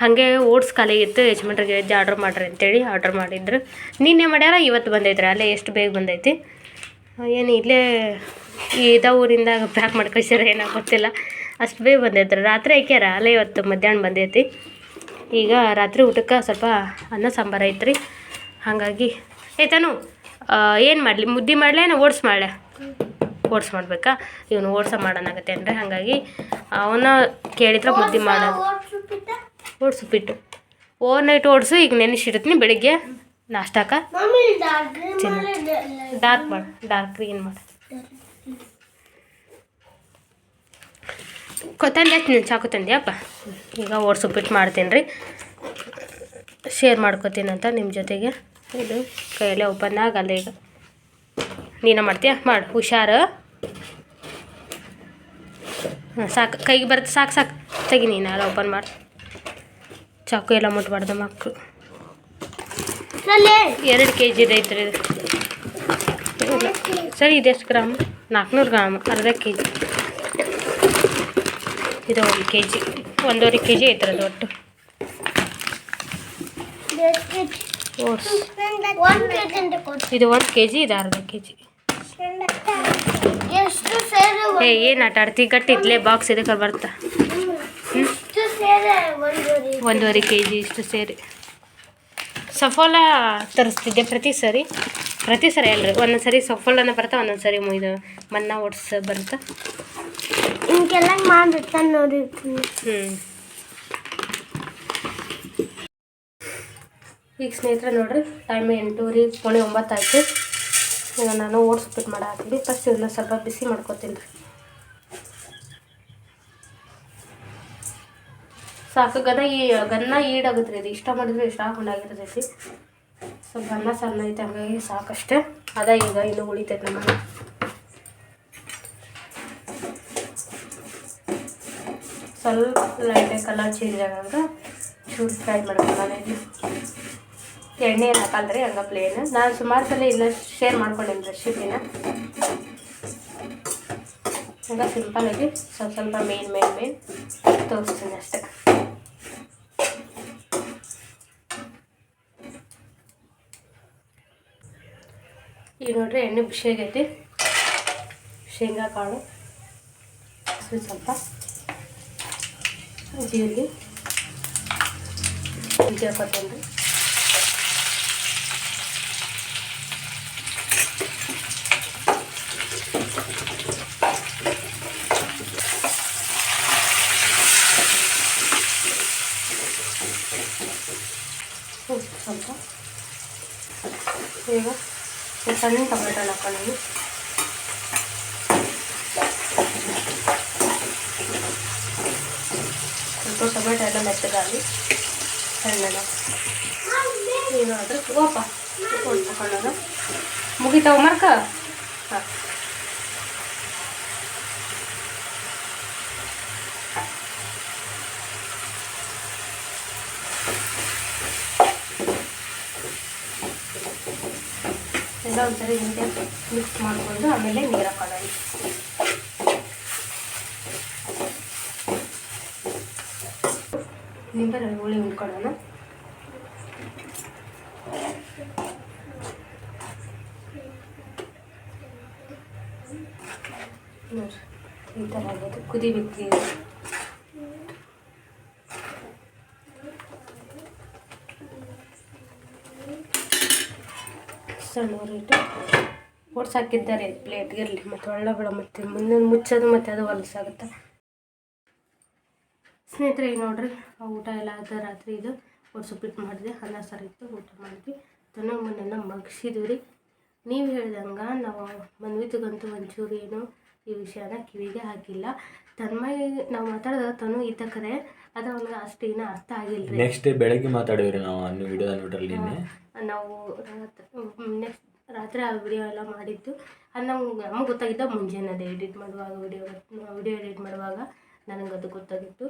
B: ಹಾಗೆ ಓಟ್ಸ್ ಖಾಲಿ ಇತ್ತು, ಯಜಮಾನ್ರಿಗೆ ಎದ್ದು ಆರ್ಡ್ರ್ ಮಾಡ್ರಿ ಅಂತೇಳಿ ಆರ್ಡ್ರ್ ಮಾಡಿದ್ರು. ನಿನ್ನೆ ಮಾಡ್ಯಾರ, ಇವತ್ತು ಬಂದೈತ್ರಿ, ಅಲ್ಲೇ ಎಷ್ಟು ಬೇಗ ಬಂದೈತಿ? ಏನು ಇಲ್ಲೇ ಇದ ಊರಿಂದ ಪ್ಯಾಕ್ ಮಾಡಿ ಕಳ್ಸ್ಯಾರ ಏನೋ ಗೊತ್ತಿಲ್ಲ. ಅಷ್ಟು ಬೇಗ ಬಂದೈತ್ರಿ. ರಾತ್ರಿ ಹಾಕ್ಯಾರ ಅಲ್ಲೇ ಇವತ್ತು ಮಧ್ಯಾಹ್ನ ಬಂದೈತಿ. ಈಗ ರಾತ್ರಿ ಊಟಕ್ಕೆ ಸ್ವಲ್ಪ ಅನ್ನ ಸಾಂಬಾರು ಐತ್ರಿ. ಹಾಗಾಗಿ ಏತನು ಏನು ಮಾಡಲಿ? ಮುದ್ದೆ ಮಾಡಲೇ ನಾ ಓಟ್ಸ್ ಮಾಡಲೆ? ಓಟ್ಸ್ ಮಾಡಬೇಕಾ? ಇವನು ಓಟ್ಸ ಮಾಡೋಣಾಗತ್ತೆ ಅಂದರೆ ಹಾಗಾಗಿ ಅವನ ಕೇಳಿದ್ರೆ ಮುದ್ದೆ ಮಾಡೋದು ಓಟ್ಸು ಬಿಟ್ಟು ಓವರ್ ನೈಟ್ ಓಡಿಸು ಈಗ ನೆನೆಸಿಡ್ತೀನಿ ಬೆಳಿಗ್ಗೆ. ನಾಷ್ಟಾಕ ಡಾರ್ಕ್ ಮಾಡಿ. ಡಾರ್ಕ್ ಗ್ರೀನ್ ಮಾಡು. ಕೊತ್ತಂಬರಿ ಹಾಕಿ ಚಾಕು ಅಪ್ಪ. ಈಗ ಓಟ್ಸ್ ಉಪ್ಪಿಟ್ಟು ಮಾಡ್ತೀನಿ ರೀ ಶೇರ್ ಮಾಡ್ಕೋತೀನಂತ ಅಂತ ನಿಮ್ಮ ಜೊತೆಗೆ. ಇದು ಕೈಯಲ್ಲೇ ಓಪನ್ ಆಗಲ್ಲ ಈಗ. ನೀನು ಮಾಡ್ತೀಯ? ಮಾಡು ಹುಷಾರು. ಹಾಂ ಸಾಕು ಕೈಗೆ ಬರುತ್ತೆ ಸಾಕು ಸಾಕು. ತೆಗಿ ನೀನು ಎಲ್ಲ ಓಪನ್ ಮಾಡಿ. ಚಾಕು ಎಲ್ಲ ಮುಟ್ಬಾರ್ದು ಮಕ್ಕಳು ಎರಡು ಕೆ ಜಿದು ಐತ್ರಿ ಇದು. ಸರಿ ಇದೆಷ್ಟು ಗ್ರಾಮ್? ನಾಲ್ಕುನೂರು ಗ್ರಾಮ್ ಅರ್ಧ ಕೆ ಜಿ ಇದು ಒಂದು ಕೆ ಜಿ ಒಂದೂವರೆ ಕೆ ಜಿ ಐತ್ರದು ಒಟ್ಟು. ಓಟ್ಸ್ ಇದು ಒಂದು ಕೆ ಜಿ ಇದು ಅರ್ಧ ಕೆ ಜಿ ಏ ಏನು ಆಟ ಆಡ್ತಿ? ಗಟ್ಟಿ ಇದ್ಲೇ ಬಾಕ್ಸ್ ಇದಕ್ಕೆ ಬರ್ತಾ. ಒಂದೂವರೆ ಕೆ ಜಿ ಇಷ್ಟು ಸೇರಿ. ಸಫೋಲ ತರಿಸ್ತಿದ್ದೆ ಪ್ರತಿ ಸರಿ. ಪ್ರತಿ ಸರಿ ಅಲ್ರಿ. ಒಂದೊಂದು ಸರಿ ಬರುತ್ತೆ ಬರ್ತಾ ಒಂದೊಂದು ಸರಿ ಇದು ಮನ್ನ ಓಡಿಸ ಬರುತ್ತೆ
D: ಹಿಂಗೆಲ್ಲ ಮಾಡಿರ್ತಾನೆ ನೋಡಿರ್ತೀನಿ
B: ಹ್ಞೂ ಈಗ ಸ್ನೇಹಿತರೆ ನೋಡ್ರಿ ಟೈಮ್ ಎಂಟೂವರೆ ಪೋಣೆ ಒಂಬತ್ತು ಆಯ್ತು. ಈಗ ನಾನು ಓಡ್ಸ್ಬಿಟ್ಟು ಮಾಡಾತೀನಿ ಮಾಡಿ ಫಸ್ಟ್ ಇದನ್ನ ಸ್ವಲ್ಪ ಬಿಸಿ ಮಾಡ್ಕೊತೀನಿ ರೀ. ಸಾಕು ಗದ ಈ ಗನ್ನ ಈಡಾಗುತ್ತೆ ರೀ ಇದು. ಇಷ್ಟ ಮಾಡಿದ್ರೆ ಇಷ್ಟ ಹಾಕೊಂಡಾಗಿರ್ತೈತಿ ಸ್ವಲ್ಪ ಅನ್ನ ಸಣ್ಣ ಐತೆ ಹಂಗಾಗಿ ಸಾಕಷ್ಟೆ. ಅದ ಈಗ ಇನ್ನು ಉಳಿತೈತೆ ನಮ್ಮ ಸ್ವಲ್ಪ ಲೈಟ್ ಕಲರ್ ಚೇಂಜ್ ಆಗಂಗ ಚೂರು ಫ್ರೈ ಮಾಡ್ಕೊಳ್ಳೋಣ ಎಣ್ಣೆ ಏನು ಹಾಕಲ್ರಿ, ಹಂಗೆ ಪ್ಲೇನ್ ನಾನು ಸುಮಾರು ಸಲ ಇಲ್ಲ ಶೇರ್ ಮಾಡ್ಕೊಂಡೇನಿ ರೆಸಿಪಿನ ಹಂಗೆ ಆಗಿ ಸ್ವಲ್ಪ ಸ್ವಲ್ಪ ಮೇನ್ ಮೇನ್ ಮೇನ್ ತೋರಿಸ್ತೀನಿ ಅಷ್ಟೇ. ಈಗ ನೋಡ್ರಿ ಎಣ್ಣೆ ಬಿಸಿ ಆಗೈತಿ. ಶೇಂಗಾ ಕಾಳು ಸ್ವಲ್ಪ ಜೀರಿಗೆ ಬೀಜ ಕೊತ್ತಂಬರಿ ಸ್ವಲ್ಪ ಈಗ ಒಂದು ಸಣ್ಣ ಟೊಮೆಟೊ ಹಾಕೊಳ್ಳಿ ಸ್ವಲ್ಪ ಟೊಮೆಟೊ ಎಲ್ಲ ಮೆತ್ತಗಾಗಿ ಸಣ್ಣ ಏನಾದರೂ ಓಪ ತಗೊಳ್ಳೋಣ ಮುಗಿತಾವ ಮರ್ಕ? ಹಾಂ. ಒಂದ್ಸರಿ ಹಿಂದೆ ಮಿಕ್ಸ್ ಮಾಡಿಕೊಂಡು ಆಮೇಲೆ ನೀರು ಹಾಕೋಣ ನಿಂಬೆ ಹುಳಿ ಉಳ್ಕೊಳ್ಳೋಣ ಈ ಥರ ಆಗೋದು. ಕುದಿಬೇಕು. ಸಣ್ಣ ರೇಟು ಓಟ್ಸ್ ಹಾಕಿದ್ದಾರೆ ಪ್ಲೇಟ್ಗೆ ಇರಲಿ. ಮತ್ತು ಒಳ್ಳೆ ಬೇಡ. ಮತ್ತು ಮುಂದೆ ಮುಚ್ಚೋದು ಮತ್ತು ಅದು ಹೊಲಸಾಗುತ್ತೆ ಸ್ನೇಹಿತರೆ ಈಗ ನೋಡ್ರಿ ಊಟ ಎಲ್ಲ ಆದ ರಾತ್ರಿ ಇದು. ಒಟ್ಟು ಉಪ್ಪಿಟ್ಟು ಮಾಡಿದೆ. ಅನ್ನ ಸಾರು ಇತ್ತು. ಊಟ ಮಾಡಿದ್ವಿ. ತನ್ನ ಮನೆಯನ್ನ ಮಗ್ಸಿದ್ವಿ ರೀ ನೀವು ಹೇಳ್ದಂಗೆ ನಾವು ಮನ್ವಿತಿಗಂತೂ ಒಂಚೂರು ಏನು ಈ ವಿಷಯನ ಕಿವಿಗೆ ಹಾಕಿಲ್ಲ. ತನ್ಮಯ ನಾವು ಮಾತಾಡಿದಾಗ ತನು ಇದ್ದ ಕರೆ. ಅದು ಅವನಿಗೆ ಅಷ್ಟು ಏನೂ ಅರ್ಥ ಆಗಿಲ್ಲ
A: ನೆಕ್ಸ್ಟ್ ಡೇ ಬೆಳಗ್ಗೆ ಮಾತಾಡಿವ್ರಿ ನಾವು ವಿಡಿಯೋದ ನೋಡ್ರಲ್ಲಿ
B: ನಾವು ನೆಕ್ಸ್ಟ್ ರಾತ್ರಿ ಆ ವಿಡಿಯೋ ಎಲ್ಲ ಮಾಡಿದ್ದು. ಅದು ನಮ್ಗೆ ನಮಗೆ ಗೊತ್ತಾಗಿದ್ದ ಮುಂಜಾನೆ ಅದೇ ಎಡಿಟ್ ಮಾಡುವಾಗ ವಿಡಿಯೋ ವಿಡಿಯೋ ಎಡಿಟ್ ಮಾಡುವಾಗ ನನಗೆ ಅದು ಗೊತ್ತಾಗಿತ್ತು.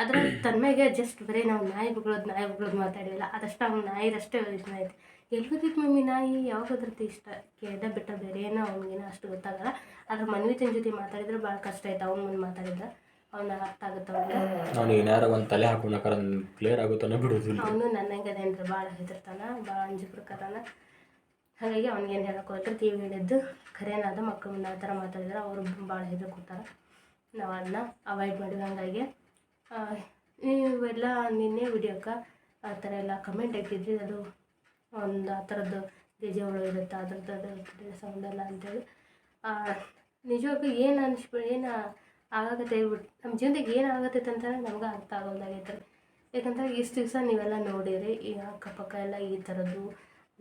B: ಅದರ ತನ್ಮೆಗೆ ಜಸ್ಟ್ ಬರೀ ನಾವು ನಾಯಿ ಬುಗಳೋದು ನಾಯಿ ಬುಗಳೋದು ಮಾತಾಡಿಲ್ಲ ಅದಷ್ಟು ಅವ್ನು ನಾಯಿದಷ್ಟೇ ಇಷ್ಟ ಆಯ್ತು ಎಲ್ಲಿ ಗೊತ್ತಿತ್ತು ಮಮ್ಮಿ ನಾಯಿ? ಯಾವಾಗ ಅದ್ರದ್ದು ಇಷ್ಟ? ಕೇಳ್ದ ಬಿಟ್ಟ ಬೇರೆ ಏನೋ ಅವ್ನಿಗೇನೋ ಅಷ್ಟು ಗೊತ್ತಾಗಲ್ಲ. ಆದ್ರೆ ಮನ್ವಿತನ ಜೊತೆ ಮಾತಾಡಿದ್ರೆ ಭಾಳ ಕಷ್ಟ ಆಯ್ತು. ಅವ್ನ ಮುಂದೆ ಮಾತಾಡಿದ್ರೆ ಅವ್ನ ಅರ್ಥ ಆಗುತ್ತೆ ಅವ್ನು
A: ನಾನು ಏನಾರ ಒಂದು ತಲೆ ಕ್ಲಿಯರ್ ಆಗುತ್ತಾನೆ ಬಿಡೋದಿಲ್ಲ
B: ಅವನು ನನ್ನಂಗೆ ಅದೇನ್ರಿ ಭಾಳ ಹೆದರ್ತಾನ ಭಾಳ ಅಂಜಿಪ್ರಕಾರನ ಹಾಗಾಗಿ ಅವ್ನಿಗೆ ಏನು ಹೇಳಕ್ಕೆ ಹೋಗ್ತಾರೆ ಟಿವಿ ಹಿಡಿದು ಖರೇನಾದ ಮಕ್ಕಳು ಮುಂದೆ ಆ ಥರ ಮಾತಾಡಿದ್ರೆ ಅವರು ಭಾಳ ಹೆದರ್ಕೊತಾರೆ ನಾವು ಅದನ್ನ ಅವಾಯ್ಡ್ ಮಾಡಿದ್ವಿ ಹಂಗಾಗಿ ಆ, ನೀವೆಲ್ಲ ನಿನ್ನೆ ವಿಡಿಯೋಕ್ಕೆ ಆ ಥರ ಎಲ್ಲ ಕಮೆಂಟ್ ಹಾಕಿದ್ರಿ ಅದು ಒಂದು ಆ ಥರದ್ದು ಗೆಜೆಗಳು ಇರುತ್ತೆ ಅದ್ರದ್ದು ಅದ್ರ ಸೌಂಡ್ ಎಲ್ಲ ಅಂತೇಳಿ. ನಿಜವಾಗ್ಲೂ ಏನು ಅನಿಸ್ಬಿ ಏನು ಆಗತ್ತೆ ಬಿಟ್ಟು ನಮ್ಮ ಜೀವನದಾಗ ಏನು ಆಗತ್ತೈತೆ ಅಂತ ನಮ್ಗೆ ಅರ್ಥ ಆಗೋದಾಗೈತೆ ರೀ. ಯಾಕಂದ್ರೆ ಇಷ್ಟು ದಿವಸ ನೀವೆಲ್ಲ ನೋಡಿರಿ ಈ ಅಕ್ಕಪಕ್ಕ ಎಲ್ಲ ಈ ಥರದ್ದು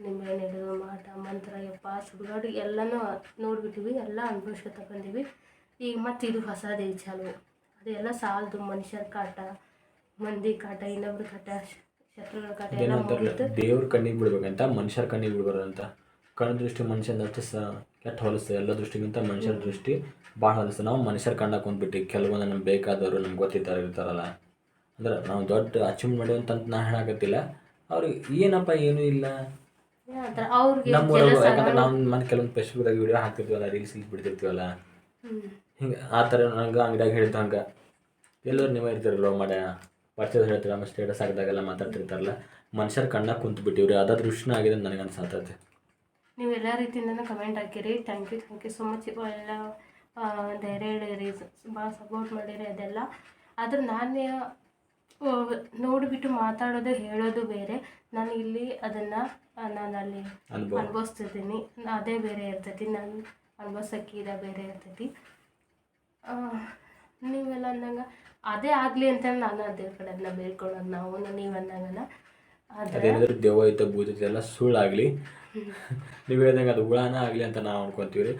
B: ನಿಂಬೆಹಣ್ಣು ಹಿಡಿದು ಮಾಟ ಮಂತ್ರ ಯಪ್ಪ ಸುಡುಗಾಡು ಎಲ್ಲನೂ ನೋಡ್ಬಿಟ್ಟಿವಿ ಎಲ್ಲ ಅನುಭವಿಸ್ಕೊತ ಬಂದೀವಿ. ಈಗ ಮತ್ತೆ ಇದು ಹೊಸದೇ ಚಾಲು. ಅದೆಲ್ಲ ಸಾಲದು ಮನುಷ್ಯರ ಕಾಟ ಮಂದಿ ಕಾಟ ಇನ್ನೊಬ್ರ ಕಾಟ ಶತ್ರುಗಳ ಕಾಟ ಎಲ್ಲ
A: ದೇವ್ರ ಕಣ್ಣಿಗೆ ಬಿಡ್ಬೇಕಂತ ಮನುಷ್ಯರ ಕಣ್ಣಿಗೆ ಬಿಡ್ಬಾರ್ದಂತ. ಕಣ್ಣು ದೃಷ್ಟಿ ಮನುಷ್ಯನ ಅಷ್ಟು ಸ ಕೆಟ್ಟ ಹೊಲಿಸ್ತದೆ ಎಲ್ಲ ದೃಷ್ಟಿಗಿಂತ ಮನುಷ್ಯರ ದೃಷ್ಟಿ ಭಾಳ ಹೊಲಿಸ್ತದೆ ನಾವು ಮನುಷ್ಯರ ಕಣ್ಣಾಗ ಕುಂದ್ಬಿಟ್ಟು ಕೆಲವೊಂದು ನಮ್ಗೆ ಬೇಕಾದವರು ನಮ್ಗೆ ಗೊತ್ತಿದ್ದಾರೆ ಇರ್ತಾರಲ್ಲ. ಅಂದ್ರೆ ನಾವು ದೊಡ್ಡ ಅಚೀವ್ಮೆಂಟ್ ಅಂತ ನಾ ಹೇಳಾಕತ್ತಿಲ್ಲ ಅವ್ರಿಗೆ ಏನಪ್ಪ ಏನೂ ಇಲ್ಲ.
B: Jealous
A: ಯಾಕಂದ್ರೆ. ನಾವು ಮನೆ ಕೆಲವೊಂದು ಫೇಸ್ಬುಕ್ದಾಗ ವಿಡಿಯೋ ಹಾಕ್ತಿರ್ತೀವಲ್ಲ ರೀಲ್ಸ್ ಬಿಡ್ತಿರ್ತೀವಲ್ಲ?
B: ಹ್ಮ್.
A: ಹಿಂಗೆ ಆ ಥರ ನಂಗೆ ಅಂಗಡಿಯಾಗ ಹೇಳಿದ್ದು ಹಂಗೆ. ಎಲ್ಲರೂ ನೀವೇ ಇರ್ತಿರಲ್ಲ ಮಾಡ ಪರ್ಚೇಸ್ ಹೇಳ್ತೀರ ನಮ್ಮ ಸ್ಟೇಟಸ್ ಹಾಕಿದಾಗೆಲ್ಲ ಮಾತಾಡ್ತಿರ್ತಾರಲ್ಲ. ಮನುಷ್ಯರ ಕಣ್ಣಾಗ ಕುಂತು ಬಿಟ್ಟಿವ್ರಿ ಅದ ದೃಷ್ಟಿನ ಆಗಿದೆ ನನಗೆ ಅನ್ಸತ್ತೈತೆ
B: ನೀವು ಎಲ್ಲ ರೀತಿಯಿಂದನೂ ಕಮೆಂಟ್ ಹಾಕಿರಿ. Thank you thank you so much ಎಲ್ಲ ಧೈರ್ಯ ಹೇಳಿರಿ ಭಾಳ ಸಪೋರ್ಟ್ ಮಾಡಿರಿ ಅದೆಲ್ಲ. ಆದ್ರೆ ನಾನು ನೋಡಿಬಿಟ್ಟು ಮಾತಾಡೋದು ಹೇಳೋದು ಬೇರೆ. ನಾನು ಇಲ್ಲಿ ಅದನ್ನು ನಾನು ಅಲ್ಲಿ
A: ಅನುಭವ.
B: ಅನುಭವಿಸ್ತಿದ್ದೀನಿ. ಅದೇ ಬೇರೆ ಇರ್ತೈತಿ ನಾನು ಅನುಭವಿಸೋಕೆ ಇದೇ ಬೇರೆ ಇರ್ತೈತಿ. ಆ, ನೀವೆಲ್ಲ ಅಂದಂಗೆ ಅದೇ ಆಗಲಿ ಅಂತ ನಾನು ಅದೇ ಕಡೆ ಅದನ್ನ ಬೇಡ್ಕೊಳ್ಳೋದು ನಾವು ನೀವು ಅಂದಂಗಲ್ಲ ಆದರೆ
A: ದೇವ ದೆವ್ವ ಐತೆ ಭೂತ ಐತೆ ಎಲ್ಲ ಸುಳ್ಳಾಗಲಿ. ನೀವು ಹೇಳ್ದಂಗೆ ಅದು ಹುಳಾನ ಆಗಲಿ ಅಂತ ನಾವು ಅನ್ಕೊಂತೀವಿ ರೀ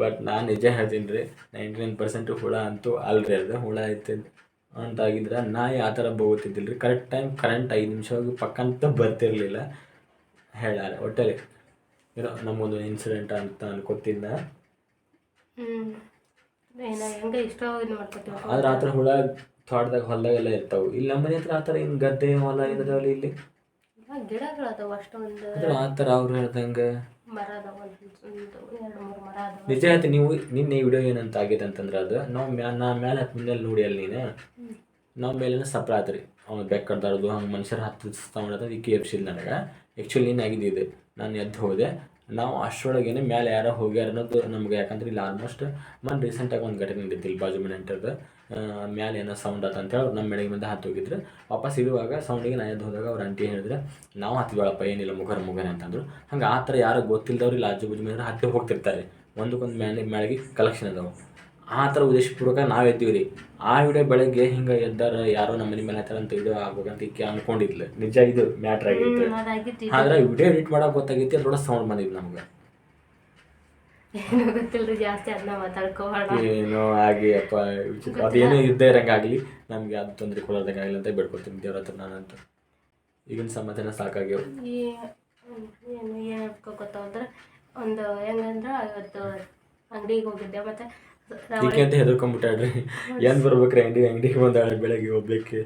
A: ಬಟ್ ನಾನು ನಿಜ ಹೇಳ್ತೀನಿ ರೀ ನೈಂಟಿ ನೈನ್ ಪರ್ಸೆಂಟ್ ಹುಳ ಅಂತೂ ಅಲ್ರಿ ಅದು. ಹುಳ ಐತೆ ಅಂತ ಆಗಿದ್ರೆ ನಾ ಆ ಥರ ಬೋಗುತ್ತಿದ್ದಿಲ್ಲ ರೀ ಕರೆಕ್ಟ್ ಟೈಮ್ ಕರೆಂಟ್ ಐದು ನಿಮಿಷ ಹೋಗಿ ಪಕ್ಕ ಅಂತ ಬರ್ತಿರ್ಲಿಲ್ಲ. ಹೇಳಾರೆ ಒಟ್ಟಲ್ಲಿ ಏನೋ ನಮ್ಮೊಂದು ಇನ್ಸಿಡೆಂಟ್ ಅಂತ ಅನ್ಕೋತಿದ್ದ ಆದ್ರೆ ಆ ಥರ ಹುಳ ತೋಟದಾಗ ಹೊಲದಾಗೆಲ್ಲ ಇರ್ತಾವೆ. ಇಲ್ಲಿ ನಮ್ಮ ಮನೆ ಹತ್ರ ಆ ಥರ ಏನು ಗದ್ದೆ ಹೊಲ ಇದಾವಲ್ಲ ಇಲ್ಲಿ? ಅಂದ್ರೆ ಆ ಥರ ಅವ್ರು ಹೇಳ್ದಂಗೆ ನಿಜ ಆಯ್ತು ನೀವು ನಿನ್ನೆ ವಿಡಿಯೋ ಏನಂತ ಆಗಿದೆ ಅಂತಂದ್ರೆ ಅದು ನಾವು ಮ್ಯಾ ನಾ ಮೇಲೆ ಹತ್ತು ಮುಂದೆ ನೋಡಿ ಅಲ್ಲಿ ನೀನು. ನಾವು ಮೇಲೆ ಸಪ್ರ ಆತ್ರಿ ಅವ್ನು ಕಡ್ದಾಡೋದು ಹಂಗೆ ಮನುಷ್ಯರ ಹತ್ತು ಕೆ ಎಫ್ ಸಿಲ್ ನನಗೆ. ಆ್ಯಕ್ಚುಲಿ ಏನಾಗಿದೆ ನಾನು ಎದ್ದು ಹೋದೆ. ನಾವು ಅಷ್ಟರೊಳಗೇನೆ ಮೇಲೆ ಯಾರೋ ಹೋಗ್ಯಾರ ಅನ್ನೋದು ನಮ್ಗೆ, ಯಾಕಂದ್ರೆ ಇಲ್ಲಿ ಆಲ್ಮೋಸ್ಟ್ ಮೊನ್ನೆ ರೀಸೆಂಟಾಗಿ ಒಂದು ಘಟನೆ ನಡೀತಿ ಬಾಜು ಮನೆ ಅಂಟರ್ದು ಮ್ಯಾಲೆ ಏನೋ ಸೌಂಡ್ ಆತ ಅಂತೇಳಿ ನಮ್ಮ ಬೆಳಗ್ಗೆ ಮುಂದೆ ಹತ್ತು ಹೋಗಿದ್ರು. ವಾಪಸ್ ಇರುವಾಗ ಸೌಂಡಿಗೆ ನಾನು ಎದ್ದು ಹೋದಾಗ ಅವ್ರ ಆಂಟಿ ಹೇಳಿದ್ರೆ, ನಾವು ಹತ್ತಿದ್ವಳಪ್ಪ ಏನಿಲ್ಲ ಮುಖರ ಮುಖರ ಅಂತಂದ್ರು ಹಂಗೆ ಆ ಥರ ಯಾರೋ ಗೊತ್ತಿಲ್ಲದವ್ರು ಇಲ್ಲಿ ಆಜು ಬಾಜು ಮನೆ ಹತ್ತಿ ಹೋಗ್ತಿರ್ತಾರೆ. ಒಂದಕ್ಕೊಂದು ಮೇಲೆ ಮ್ಯಾಳಿಗೆ ಕಲೆಕ್ಷನ್ ಅದಾವೆ. ಆ ಥರ ಉದ್ದೇಶಪೂರ್ವಕ ನಾವು ಎದ್ದೀವಿ ರೀ ಆ ವಿಡಿಯೋ ಬೆಳಗ್ಗೆ ಹಿಂಗೆ ಎದ್ದಾರ ಯಾರೋ ನಮ್ಮ ಮನೆ ಮೇಲೆ ಹತ್ತಾರ ಅಂತ ಇದು ಆಗ್ಬೇಕಂತ ಈಕೆ ಅನ್ಕೊಂಡಿದ್ಲು. ನಿಜ ಇದು ಮ್ಯಾಟ್ರ್ ಆಗಿತ್ತು. ಆದ್ರೆ ವಿಡಿಯೋ ಎಡಿಟ್ ಮಾಡೋಕೆ ಗೊತ್ತಾಗೈತಿ ಅದ್ರೊಳಗೆ ಸೌಂಡ್ ಬಂದಿದ್ದು ನಮ್ಗೆ.
B: ಏನೋ
A: ಆಗಿ ಅಪ್ಪ ಅದೇನೋ ಇದ್ದೇ ಇರಂಗಾಗಲಿ ನಮ್ಗೆ ಅದು ತೊಂದರೆ ಕೊಡೋದಂಗಾಗಲಿ ಅಂತ ಬೇಡ್ಕೊತೀನಿ ದೇವ್ರ ಹತ್ರ ನಾನಂತ ಈಗಿನ ಸಮಾಧಾನ ಸಾಕಾಗ್ಯವ
B: ಏನು ಏನು ಗೊತ್ತಾದ್ರೆ ಒಂದು ಹೆಂಗಂದ್ರೆ ಇವತ್ತು ಅಂಗಡಿಗೆ ಹೋಗಿದ್ದೆ ಮತ್ತೆ
A: ಅಂತ ಹೆದರ್ಕೊಂಡ್ಬಿಟ್ಟಾಡ್ರಿ ಏನ್ ಬರ್ಬೇಕ್ರಿ ಅಂಗಡಿ ಅಂಗಡಿಗೆ ಬಂದಾಳೆ ಬೆಳಗ್ಗೆ ಹೋಗ್ಲಿಕ್ಕೆ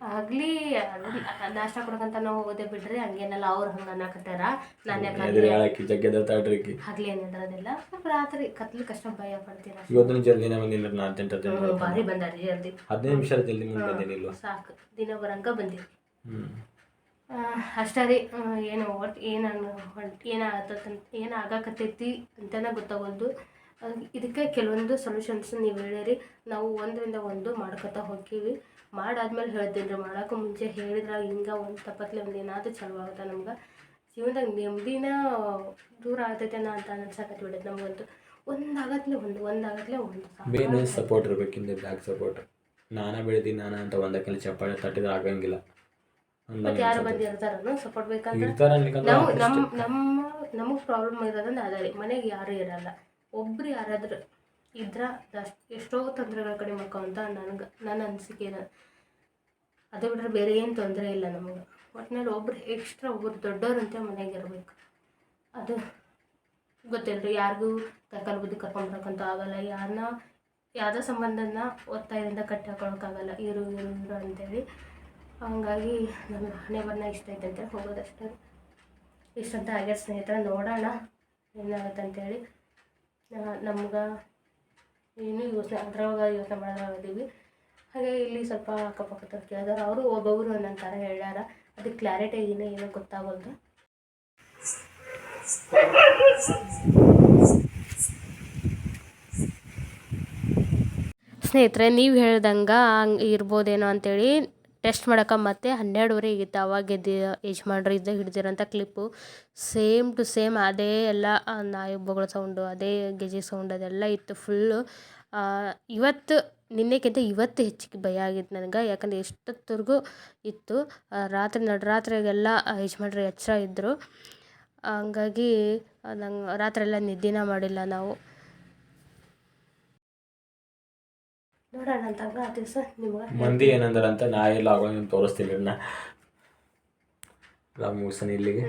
B: ಆಗ್ಲಿ ನಾಷ್ಟ ಕೊಡಕಂತ ನಾವು ಹೋಗೋದೇ ಬಿಡ್ರಿ ಹಂಗೇನಲ್ಲ ಅವ್ರು ಹಂಗ ಅನ್ನಕತ್ತಾರ. ನಾನು
A: ಯಾಕೆ ಜಗ್ಗೆ
B: ಆಗ್ಲಿ ಏನಿದ್ರದಿಲ್ಲ ರಾತ್ರಿ ಕತ್ಲಿ ಕಷ್ಟ ಭಯ ಪಡ್ತೀರ?
A: ಇವತ್ತಿನ ಜಲ್ದಿನೇ ಬಂದಿಲ್ಲ ನಾನು ಎಂಟು
B: ಹ್ಮ್, ಭಾರಿ ಬಂದಾರಿ ಜಲ್ದಿ.
A: ಹದಿನೈದು ನಿಮಿಷ ಜಲ್ದಿ ಮುಂದೆ
B: ಸಾಕು. ದಿನ ಬರಂಗ ಬಂದಿವಿ
A: ಹ್ಞೂ
B: ಅಷ್ಟೇ ರೀ. ಆ, ಏನು ಒಟ್ಟು ಏನು ಏನು ಆಗಾಕತ್ತೈತಿ ಅಂತಲೇ ಗೊತ್ತಾಗೋದು ಇದಕ್ಕೆ ಕೆಲವೊಂದು ಸೊಲ್ಯೂಷನ್ಸ್ ನೀವು ಹೇಳಿರಿ. ನಾವು ಒಂದರಿಂದ ಒಂದು ಮಾಡ್ಕೊತಾ ಹೋಗ್ತೀವಿ. ಮಾಡಾದ್ಮೇಲೆ ಹೇಳ್ತೀನಿ ರೀ ಮಾಡೋಕ್ಕೂ ಮುಂಚೆ ಹೇಳಿದ್ರೆ ಹಿಂಗೆ ಒಂದು ತಪ್ಪತ್ಲೆ ಒಂದು ಏನಾದರೂ ಚಲೋ ಆಗುತ್ತೆ ನಮ್ಗೆ? ಜೀವನದಾಗ ನೆಮ್ಮದಿನ ದೂರ ಆಗ್ತೈತೇನ ಅಂತ ಅನ್ಸಕತ್ತಿ ಬಿಡುತ್ತೆ ನಮಗಂತೂ. ಒಂದು ಆಗತ್ಲೆ ಒಂದು ಒಂದು ಆಗತ್ಲೆ ಒಂದು
A: ಮೇನ್ ಸಪೋರ್ಟ್ ಇರ್ಬೇಕಿಂದ ಬ್ಯಾಕ್ ಸಪೋರ್ಟ್ ನಾನಾ ಬೆಳಿತೀನಿ ನಾನಾ ಅಂತ ಒಂದಕ್ಕೆಲ್ಲ ಚಪ್ಪಾಳೆ ತಟ್ಟಿದ್ರೆ ಆಗಂಗಿಲ್ಲ.
B: ಮತ್ತೆ ಯಾರು ಬಂದಿರ್ತಾರನು ಸಪೋರ್ಟ್ ಬೇಕಂದ್ರೆ ನಾವು ನಮ್ಮ ನಮ್ಮ ನಮಗೆ ಪ್ರಾಬ್ಲಮ್ ಇರೋದಂದ್ರೆ ಅದೇ ಮನೆಗೆ ಯಾರು ಇರಲ್ಲ. ಒಬ್ರು ಯಾರಾದ್ರೂ ಇದ್ರ ಎಷ್ಟೋ ತೊಂದರೆಗಳ ಕಡೆ ಅಂತ ನನಗೆ ನನ್ನ ಅನಿಸಿಕೆ ಅದು ಬಿಟ್ಟರೆ ಬೇರೆ ಏನು ತೊಂದರೆ ಇಲ್ಲ ನಮಗೆ. ಒಟ್ಟಿನಲ್ಲಿ ಒಬ್ರು ಎಕ್ಸ್ಟ್ರಾ ಒಬ್ರು ದೊಡ್ಡವ್ರಂತೆ ಮನೆಗೆ ಇರಬೇಕು. ಅದು ಗೊತ್ತಿಲ್ರಿ ಯಾರಿಗೂ ತಕಲ್ ಬುದ್ಧಿ ಕರ್ಕೊಂಬರಕ್ಕಂತೂ ಆಗಲ್ಲ. ಯಾರನ್ನ ಯಾವುದೋ ಸಂಬಂಧನ ಒತ್ತಾಯದಿಂದ ಕಟ್ಟಿ ಹಾಕೊಳಕ್ಕಾಗಲ್ಲ ಇರು ಇರು ಇರು ಅಂತೇಳಿ. ಹಂಗಾಗಿ ನಮ್ಮ ಹಣೆ ಬಣ್ಣ ಇಷ್ಟ ಐತೆ ಅಂತ ಹೋಗೋದಷ್ಟೇ. ಇಷ್ಟಂತ ಆಗ್ಯ ಸ್ನೇಹಿತರ ನೋಡೋಣ ಏನಾಗುತ್ತೆ ಅಂತೇಳಿ ನಮ್ಗೆ ಏನು ಯೋಚನೆ, ಅದ್ರೊಳಗೆ ಯೋಚನೆ ಮಾಡೋದ್ರಾಗದೀವಿ ಹಾಗೆ ಇಲ್ಲಿ ಸ್ವಲ್ಪ ಅಕ್ಕಪಕ್ಕದವ್ರು ಕೇಳಿದಾರ, ಅವರು ಒಬ್ಬೊಬ್ಬರು ಒಂದೊಂದು ಥರ ಹೇಳ್ಯಾರ. ಅದಕ್ಕೆ ಕ್ಲಾರಿಟಿ ಏನೋ ಏನೋ ಸ್ನೇಹಿತರೆ, ನೀವು ಹೇಳ್ದಂಗೆ ಹಂಗೆ ಇರ್ಬೋದೇನೋ ಅಂತೇಳಿ ಟೆಸ್ಟ್ ಮಾಡೋಕೆ ಮತ್ತೆ ಹನ್ನೆರಡುವರೆ ಆಗಿತ್ತು. ಅವಾಗ ಎದ್ದು, ಯಜಮಾನ್ರು ಇದ್ದ ಹಿಡ್ದಿರೋಂಥ ಕ್ಲಿಪ್ಪು ಸೇಮ್ ಟು ಸೇಮ್ ಅದೇ ಎಲ್ಲ ನಾಯಿ ಬೊಗಳ ಸೌಂಡು ಅದೇ ಗೆಜೆ ಸೌಂಡ್ ಅದೆಲ್ಲ ಇತ್ತು ಫುಲ್ಲು ಇವತ್ತು, ನಿನ್ನೆಕ್ಕಿಂತ ಇವತ್ತು ಹೆಚ್ಚಿಗೆ ಭಯ ಆಗಿತ್ತು ನನಗೆ. ಯಾಕಂದ್ರೆ ಎಷ್ಟೊತ್ತವರೆಗೂ ಇತ್ತು. ರಾತ್ರಿ ನಡುರಾತ್ರಿಗೆಲ್ಲ ಯಜಮಾನ್ರು ಎಚ್ಚರ ಇದ್ದರು ಹಂಗಾಗಿ, ನಂಗೆ ರಾತ್ರಿ ಎಲ್ಲ ನಿದ್ದೆನ ಮಾಡಿಲ್ಲ ನಾವು. ನೋಡೋಣ ನಿಮ್ಗೆ
A: ಮಂದಿ ಏನಂದ್ರಂತ ಅಂತ ನಾ ಎಲ್ಲ ಆಗೋಣ ತೋರಿಸ್ತೀನಿ ನಾ ಮುಗಿಸ್ತಾನೆ ಇಲ್ಲಿಗೆ.